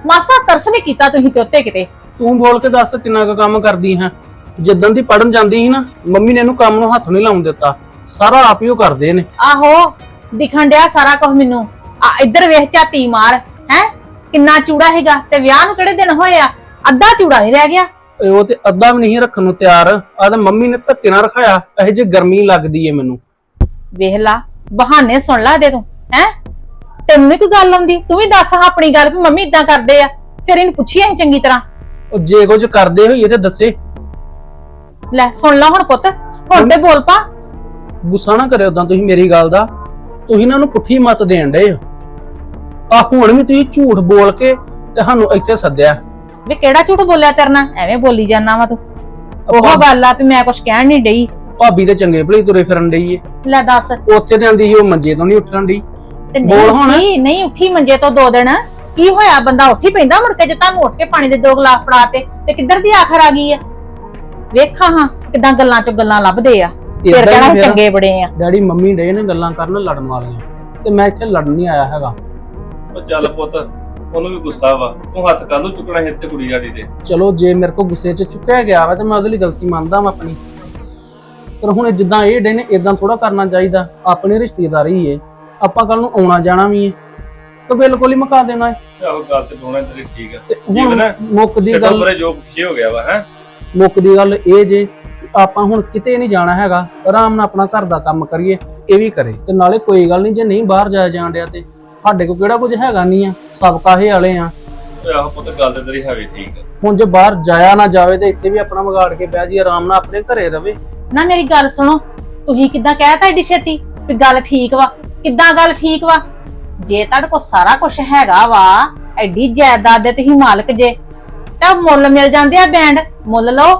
ਮਾਸਾ ਤਰਸ ਨਹੀਂ ਕੀਤਾ ਤੁਸੀਂ ਤੇ ਉੱਤੇ ਕਿਤੇ। ਤੂੰ ਬੋਲ ਕੇ ਦੱਸ ਕਿੰਨਾ ਕੁ ਕੰਮ ਕਰਦੀ ਹੈ? ਜਿੱਦਾਂ ਦੀ ਪੜਨ ਜਾਂਦੀ ਸੀ ਨਾ ਮੰਮੀ ਨੇ ਇਹਨੂੰ ਕੰਮ ਨੂੰ ਹੱਥ ਨਹੀਂ ਲਾਉਣ ਦਿੱਤਾ। ਸਾਰਾ ਆਪ ਹੀ ਉਹ ਕਰਦੇ ਨੇ। ਆਹੋ ਦਿਖਣ ਡਿਆ ਸਾਰਾ ਕੁਝ ਮੈਨੂੰ। ਆ ਇੱਧਰ ਵੇਖ ਝਾਤੀ ਮਾਰ ਹੈ? ਕਿੰਨਾ ਚੂੜਾ ਹੈਗਾ ਤੇ ਵਿਆਹ ਨੂੰ ਕਿਹੜੇ ਦਿਨ ਹੋਏ ਆ? ਅੱਧਾ ਚੂੜਾ ਨਹੀਂ ਰਹਿ ਗਿਆ। ਇਹ ਉਹ ਤੇ ਅੱਧਾ ਵੀ ਨਹੀਂ ਰੱਖਣ ਨੂੰ ਤਿਆਰ। ਆ ਤਾਂ ਮੰਮੀ ਨੇ ਧੱਕੇ ਨਾਲ ਰਖਾਇਆ। ਇਹ ਜੇ ਗਰਮੀ ਲੱਗਦੀ ਏ ਮੈਨੂੰ। ਵੇਖ ਲਾ ਬਹਾਨੇ ਸੁਣ ਲਾ ਦੇ ਤੂੰ ਹੈ? ਤੈਨੂੰ ਨੀ ਕੋਈ ਗੱਲ ਆਉਂਦੀ? ਤੂੰ ਵੀ ਦੱਸ ਆਪਣੀ ਗੱਲ ਵੀ ਮੰਮੀ ਇਦਾਂ ਕਰਦੇ ਆ। ਫਿਰ ਇਹਨੂੰ ਪੁੱਛੀਏ ਅਸੀਂ ਚੰਗੀ ਤਰ੍ਹਾਂ। ਉਹ ਜੇ ਕੁਝ ਕਰਦੇ ਹੋਈਏ ਤੇ ਦੱਸੇ। ਲੈ ਸੁਣ ਲਾ ਹੁਣ ਪੁੱਤ। ਹੁਣ ਤੇ ਬੋਲ ਪਾ। ਗੁੱਸਾ ਨਾ ਕਰਿਓ ਉਦਾਂ ਤੁਸੀਂ ਮੇਰੀ ਗੱਲ ਦਾ। ਤੁਸੀਂ ਇਹਨਾਂ ਨੂੰ ਪੁੱਠੀ ਮਤ ਦੇਣ ਡਏ ਹੋ। ਆ ਹੁਣ ਵੀ ਤੁਸੀਂ ਝੂਠ ਬੋਲ ਕੇ ਤੇ ਸਾਨੂੰ ਇੱਥੇ ਸੱਦਿਆ। ਵੀ ਕਿਹੜਾ ਝੂਠ ਬੋਲਿਆ ਤੇਰੇ ਨਾਲ? ਐਵੇਂ ਬੋਲੀ ਜਾਂਦਾ ਵਾ ਤੂੰ। ਉਹ ਗੱਲ ਆ ਵੀ ਮੈਂ ਕੁਝ ਕਹਿਣ ਨਹੀਂ ਡਈ। ਭਾਬੀ ਦੇ ਚੰਗੇ ਭਲੇ ਤੁਰੇ ਫਿਰਨ ਡਈ ਏ। ਲੈ ਦੱਸ। ਉੱਥੇ ਤੇ ਆਂਦੀ ਸੀ ਉਹ ਮੰਜੇ ਤੋਂ ਨਹੀਂ ਉੱਠਣ ਡਈ। ਤੇ ਬੋਲ ਨਹੀਂ ਹੁਣ। ਉੱਠੀ ਨਹੀਂ ਉੱਠੀ ਮੰਜੇ ਤੋਂ ਦੋ ਦਿਨ। ਕੀ ਹੋਇਆ? ਬੰਦਾ ਉੱਠੀ ਪੈਂਦਾ ਮੁੜ ਕੇ ਜੇ ਤੁਹਾਨੂੰ ਉੱਠ ਕੇ ਪਾਣੀ ਦੇ ਦੋ ਗਲਾਸ ਫੜਾਤੇ ਤੇ। ਕਿੱਧਰ ਦੀ ਆਖਰ ਆ ਗਈ ਆ ਵੇਖਾਂ ਹਾਂ ਕਿਦਾਂ ਗੱਲਾਂ ਚ ਗੱਲਾਂ ਲੱਭਦੇ ਆ। ਫਿਰ ਏਦਾਂ ਹੀ ਕਹਿਣਾ ਚੰਗੇ ਬੜੇ ਆ। ਡੈਡੀ ਮੰਮੀ ਡੇ ਨੇ ਗੱਲਾਂ ਕਰਨ ਲੜਨ ਵਾਲੀਆਂ ਤੇ ਮੈਂ ਇੱਥੇ ਲੜਨ ਨਹੀਂ ਆਇਆ ਹੈਗਾ। ਉਹ ਚੱਲ ਪੁੱਤ ਉਹਨੂੰ ਵੀ ਗੁੱਸਾ ਵਾ। ਤੂੰ ਹੱਥ ਕੱਲ ਨੂੰ ਚੁੱਕਣਾ ਹਿੱਤ ਤੇ ਕੁੜੀ ਸਾਡੀ ਤੇ ਚਲੋ ਜੇ ਮੇਰੇ ਕੋ ਗੁੱਸੇ 'ਚ ਚੁੱਕਿਆ ਗਿਆ ਵਾ ਤੇ ਮੈਂ ਉਹਦੇ ਲਈ ਗਲਤੀ ਮੰਨਦਾ ਮੈਂ ਆਪਣੀ। ਪਰ ਹੁਣ ਜਿੱਦਾਂ ਇਹ ਡੇ ਨੇ ਇਦਾਂ ਥੋੜਾ ਕਰਨਾ ਚਾਹੀਦਾ। ਆਪਣੀ ਰਿਸ਼ਤੇਦਾਰੀ ਏ। ਆਪਾਂ ਕੱਲ ਨੂੰ ਆਉਣਾ ਜਾਣਾ ਵੀ ਏ। ਤਾਂ ਬਿਲਕੁਲ ਹੀ ਮੁਕਾ ਦੇਣਾ ਏ। ਆਹੋ ਗੱਲ ਤੇ ਦੋਣਾ ਤੇਰੀ ਠੀਕ ਆ। ਤੇ ਜੀਵਨ ਹੁਣ ਦੀ ਛੱਡੋ ਗੱਲ ਪਰੇ ਜੋ ਪਿੱਛੇ ਹੋ ਗਿਆ ਵਾ ਹੈ? ਮੁੱਕ ਦੀ ਗੱਲ ਇਹ ਜੇ ਆਪਾਂ ਹੁਣ ਕਿਤੇ ਨਹੀਂ ਜਾਣਾ ਹੈਗਾ ਆਰਾਮ ਨਾਲ ਆਪਣਾ ਘਰ ਦਾ ਕੰਮ ਕਰੀਏ ਇਹ ਵੀ ਕਰੇ। ਤੇ ਨਾਲੇ ਕੋਈ ਗੱਲ ਨਹੀਂ ਜੇ ਨਹੀਂ ਬਾਹਰ ਜਾਇਆ ਜਾਣ ਡਿਆ ਤੇ ਸਾਡੇ ਕੋਲ ਕਿਹੜਾ ਕੁਝ ਹੈਗਾ ਨਹੀਂ ਆ ਸਭ ਕਾਹੇ ਵਾਲੇ ਆ। ਆਹੋ ਪੁੱਤ ਗੱਲ ਤੇ ਤੇਰੀ ਹੈਗੀ ਠੀਕ ਆ। ਹੁਣ ਜੇ ਬਾਹਰ ਜਾਇਆ ਨਾ ਜਾਵੇ ਤੇ ਇੱਥੇ ਵੀ ਆਪਣਾ ਵਿਗਾੜ ਕੇ ਬਹਿ ਜੀ ਆਰਾਮ ਨਾਲ ਆਪਣੇ ਘਰੇ ਰਵੇ। ਨਾ ਮੇਰੀ ਗੱਲ ਸੁਣੋ ਤੁਸੀਂ ਕਿੱਦਾਂ ਕਹਿਤਾ ਏਡੀ ਛੇਤੀ ਵੀ ਗੱਲ ਠੀਕ ਵਾ? ਕਿੱਦਾਂ ਗੱਲ ਠੀਕ ਵਾ? ਜੇ ਤੁਹਾਡੇ ਕੋਲ ਸਾਰਾ ਕੁਝ ਹੈਗਾ ਵਾ ਐਡੀ ਜਾਇਦਾਦ ਦੇ ਤੁਸੀਂ ਮਾਲਕ ਜੇ। ਤਾਂ ਮੁੱਲ ਮਿਲ ਜਾਂਦੇ ਆ ਬੈਂਡ ਮੁੱਲ ਲਓ।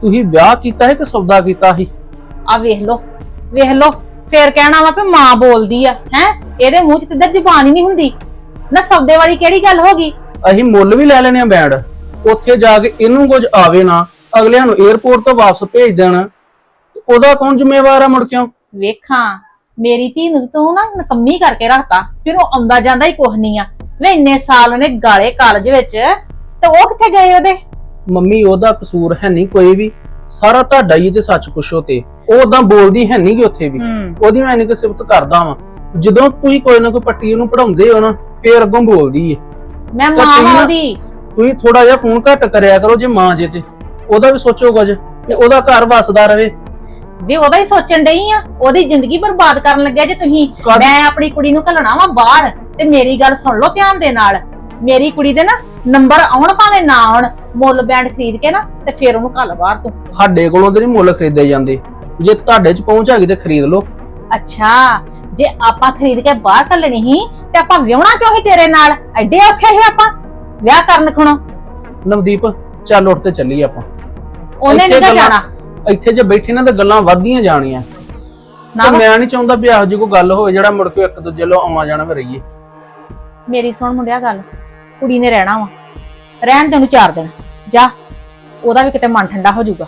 ਤੁਸੀਂ ਵਿਆਹ ਕੀਤਾ ਹੈ ਕਿ ਸੌਦਾ ਕੀਤਾ ਸੀ? ਆ ਵੇਖ ਲਓ ਵੇਖ ਲਓ ਫੇਰ ਕਹਿਣਾ ਵਾ ਵੀ ਮਾਂ ਬੋਲਦੀ ਆ ਹੈ? ਇਹਦੇ ਮੂੰਹ 'ਚ ਤੇ ਜ਼ੁਬਾਨ ਹੀ ਨਹੀਂ ਹੁੰਦੀ। ਨਾ ਸੌਦੇ ਵਾਲੀ ਕਿਹੜੀ ਗੱਲ ਹੋ ਗਈ? ਅਸੀਂ ਮੁੱਲ ਵੀ ਲੈ ਲੈਣੇ ਆ ਬੈਂਡ। ਉੱਥੇ ਜਾ ਕੇ ਇਹਨੂੰ ਕੁਝ ਆਵੇ ਨਾ ਅਗਲਿਆਂ ਨੂੰ 에어ਪੋਰਟ ਤੋਂ ਵਾਪਸ ਭੇਜ ਦੇਣ। ਉਹਦਾ ਕੌਣ ਜ਼ਿੰਮੇਵਾਰ ਆ ਮੁੜ ਕਿਉਂ ਵੇਖਾਂ ਮੇਰੀ ਧੀ ਨੂੰ ਤੂੰ ਨਾ ਨਕੰਮੀ ਕਰਕੇ ਰੱਖਤਾ ਫਿਰ ਉਹ ਆਉਂਦਾ ਜਾਂਦਾ ਹੀ ਕੁਛ ਨਹੀਂ ਆ। ਵੇ ਇੰਨੇ ਸਾਲ ਉਹਨੇ ਗਾਲੇ ਕਾਲਜ ਵਿੱਚ ਤੇ ਉਹ ਕਿੱਥੇ ਗਏ ਉਹਦੇ? ਮੰਮੀ ਉਹਦਾ ਕਸੂਰ ਹੈ ਨਹੀਂ ਕੋਈ ਵੀ। ਸਾਰਾ ਤੁਹਾਡਾ ਹੀ ਜੇ ਸੱਚ ਪੁੱਛੋ ਤੇ। ਉਹ ਉਦਾਂ ਬੋਲਦੀ ਹੈ ਨਹੀਂ ਕਿ ਉੱਥੇ ਵੀ। ਹੂੰ। ਉਹਦੀ ਮੈਂ ਨਹੀਂ ਕਿ ਸਿਫਤ ਕਰਦਾ ਵਾਂ। ਜਦੋਂ ਤੁਸੀਂ ਕੋਈ ਨਾ ਕੋਈ ਪੱਟੀ ਉਹਨੂੰ ਪੜਾਉਂਦੇ ਹੋ ਨਾ ਫੇਰ ਅੱਗੋਂ ਬੋਲਦੀ ਏ। ਮੈਂ ਮਾਂ ਤੁਸੀਂ ਨਾ- ਉਹਦੀ ਤੁਸੀਂ ਥੋੜਾ ਜਿਹਾ ਫੋਨ ਘੱਟ ਕਰਿਆ ਕਰੋ ਜੇ ਮਾਂ ਜੇ ਤੇ। ਉਹਦਾ ਵੀ ਸੋਚੋ ਕੁਝ ਤੇ ਉਹਦਾ ਘਰ ਵਸਦਾ ਰਵੇ। ਵੀ ਉਹਦਾ ਹੀ ਸੋਚਣ ਡਈ ਆ। ਉਹਦੀ ਜ਼ਿੰਦਗੀ ਬਰਬਾਦ ਕਰਨ ਲੱਗਿਆ ਜੇ ਤੁਸੀਂ। ਮੈਂ ਆਪਣੀ ਕੁੜੀ ਨੂੰ ਘੱਲਣਾ ਵਾ ਬਾਹਰ ਤੇ ਮੇਰੀ ਗੱਲ ਸੁਣ ਲਓ ਧਿਆਨ ਦੇ ਨਾਲ। ਮੇਰੀ ਕੁੜੀ ਦੇ ਨਾ ਨੰਬਰ ਆਉਣ ਭਾਵੇਂ ਨਾ ਆਉਣ ਮੁੱਲ ਬੈਂਡ ਖਰੀਦ ਕੇ ਨਾ ਤੇ ਫਿਰ ਉਹਨੂੰ ਘੱਲ ਬਾਹਰ ਤੂੰ। ਸਾਡੇ ਕੋਲੋਂ ਤੇ ਨਹੀਂ ਮੁੱਲ ਖਰੀਦੇ ਜਾਂਦੇ। ਜੇ ਤੁਹਾਡੇ 'ਚ ਪਹੁੰਚ ਹੈਗੀ ਤੇ ਖਰੀਦ ਲਓ। ਅੱਛਾ ਜੇ ਆਪਾਂ ਖਰੀਦ ਕੇ ਬਾਹਰ ਘੱਲਣੀ ਸੀ ਤੇ ਆਪਾਂ ਵਿਆਹਣਾ ਕਿਉਂ ਸੀ ਤੇਰੇ ਨਾਲ? ਐਡੇ ਔਖੇ ਸੀ ਆਪਾਂ। ਵਿਆਹ ਕਰਨ ਖਣੋ। ਨਵਦੀਪ ਚੱਲ ਉੱਠ ਤੇ ਚੱਲੀ ਆਪਾਂ। ਉਹਨੇ ਇੱਥੇ ਨਹੀਂ ਗੱਲਾਂ- ਜਾਣਾ। ਇੱਥੇ ਜੇ ਬੈਠੇ ਨਾ ਤੇ ਗੱਲਾਂ ਵੱਧਦੀਆਂ ਜਾਣੀਆਂ। ਨਾ ਤੇ ਮੈਂ ਨਹੀਂ ਚਾਹੁੰਦਾ ਵੀ ਇਹੋ ਜਿਹੀ ਕੋਈ ਗੱਲ ਹੋਵੇ ਜਿਹੜਾ ਮੁੜ ਕੇ ਇੱਕ ਦੂਜੇ ਲੋ ਆਉਣਾ ਜਾਣਾ ਵੀ ਰਹੀਏ। ਮੇਰੀ ਸੁਣ ਮੁੰਡਿਆ ਗੱਲ। ਕੁੜੀ ਨੇ ਰਹਿਣਾ ਵਾ। ਰਹਿਣ ਦੇ ਉਹਨੂੰ ਚਾਰ ਦਿਨ। ਜਾ। ਉਹਦਾ ਵੀ ਕਿਤੇ ਮਨ ਠੰਡਾ ਹੋ ਜਾਊਗਾ।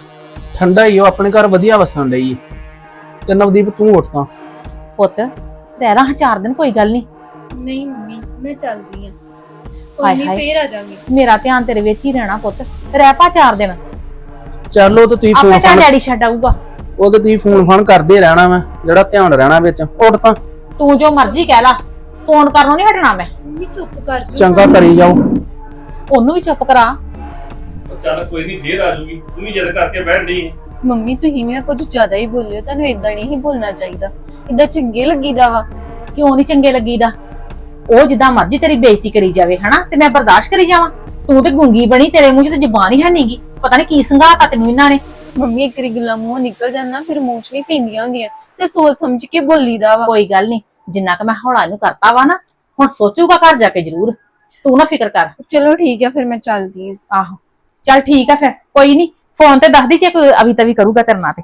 ਠੰਡਾ ਹੀ ਉਹ ਆਪਣੇ ਘਰ ਵਧੀਆ ਵਸਣ ਲਈ ਤੇ ਨਵਦੀਪ ਤੂੰ ਉੱਠ ਤਾਂ। ਪੁੱਤ ਰਹਿ ਲਾ ਚਾਰ ਦਿਨ ਕੋਈ ਗੱਲ ਨਹੀਂ। ਨਹੀਂ ਮੰਮੀ ਮੈਂ ਚੱਲਦੀ ਆ। ਹਾਏ ਕੋਈ ਨਹੀਂ। ਫੇਰ ਆ ਜਾਵਾਂਗੀ। ਮੇਰਾ ਧਿਆਨ ਤੇਰੇ ਵਿੱਚ ਹੀ ਰਹਿਣਾ ਪੁੱਤ। ਰਹਿ ਪਾ ਚਾਰ ਦਿਨ। ਚੱਲ ਉਹ ਤੇ ਤੁਸੀਂ ਆਪੇ ਫੋਨ ਤਾਂ ਫਾਨ ਡੈਡੀ ਛੱਡ ਆਊਗਾ। ਉਹ ਤੇ ਤੁਸੀਂ ਫੋਨ ਫਾਨ ਕਰਦੇ ਰਹਿਣਾ ਮੈਂ ਜਿਹੜਾ ਧਿਆਨ ਰਹਿਣਾ ਵਿੱਚ। ਉੱਠ ਤਾਂ। ਤੂੰ ਜੋ ਮਰਜ਼ੀ ਕਹਿ ਲਾ। ਫੋਨ ਕਰਨੋਂ ਨਹੀਂ ਹਟਣਾ ਮੈਂ। ਮੰਮੀ ਚੁੱਪ ਕਰ ਜਾਓ। ਚੰਗਾ ਕਰੀ ਜਾਓ। ਉਹਨੂੰ ਵੀ ਚੁੱਪ ਕਰਾ। ਚੱਲ ਕੋਈ ਨਹੀਂ ਫੇਰ ਆ ਜੂਗੀ। ਤੂੰ ਵੀ ਜਿੱਦ ਕਰਕੇ ਬੈਠਣੀ ਮੰਮੀ ਤੁਸੀਂ ਵੀ ਨਾ ਕੁਝ ਜ਼ਿਆਦਾ ਹੀ ਬੋਲਿਓ। ਤੁਹਾਨੂੰ ਇਦਾਂ ਨਹੀਂ ਹੀ ਬੋਲਣਾ ਚਾਹੀਦਾ। ਇਦਾਂ ਚੰਗੇ ਲੱਗੀਦਾ ਵਾ। ਕਿਉਂ ਨਹੀਂ ਚੰਗੇ ਲੱਗੀਦਾ? ਉਹ ਜਿੱਦਾਂ ਮਰਜ਼ੀ ਤੇਰੀ ਬੇਇੱਜ਼ਤੀ ਕਰੀ ਜਾਵੇ ਹਨਾ? ਤੇ ਮੈਂ ਬਰਦਾਸ਼ਤ ਕਰੀ ਜਾਵਾਂ। ਤੂੰ ਤੇ ਗੁੰਗੀ ਬਣੀ ਤੇਰੇ ਮੂੰਹ 'ਚ ਤੇ ਜ਼ੁਬਾਨ ਹੀ ਹੈ ਨਹੀਂਗੀ ਪਤਾ ਨਹੀਂ ਕੀ ਸੰਘਾਤਾ ਤੈਨੂੰ ਇਹਨਾਂ ਨੇ। ਮੰਮੀ ਇੱਕ ਵਾਰੀ ਗੱਲਾਂ ਮੂੰਹੋਂ ਨਿਕਲ ਜਾਣਾ ਫਿਰ ਮੂੰਹ 'ਚ ਨਹੀਂ ਪੈਂਦੀਆਂ ਹੁੰਦੀਆਂ। ਤੇ ਸੋਚ ਸਮਝ ਕੇ ਬੋਲੀਦਾ ਵਾ। ਕੋਈ ਗੱਲ ਨਹੀਂ ਜਿੰਨਾ ਕਿ ਮੈਂ ਹੌਲਾ ਇਹਨੂੰ ਕਰਤਾ ਵਾ ਨਾ ਹੁਣ ਸੋਚੂਗਾ ਘਰ ਜਾ ਕੇ ਜ਼ਰੂਰ। ਤੂੰ ਨਾ ਫਿਕਰ ਕਰ। ਚਲੋ ਠੀਕ ਆ ਫਿਰ ਮੈਂ ਚੱਲਦੀ ਆ। ਆਹੋ। ਚੱਲ ਠੀਕ ਆ ਫਿਰ ਕੋਈ ਨਹੀਂ ਫੋਨ ਤੇ ਦੱਸਦੀ ਜੇ ਕੋਈ ਅਵੀ ਤਵੀ ਕਰੂਗਾ ਤੇਰੇ ਨਾਲ ਤੇ।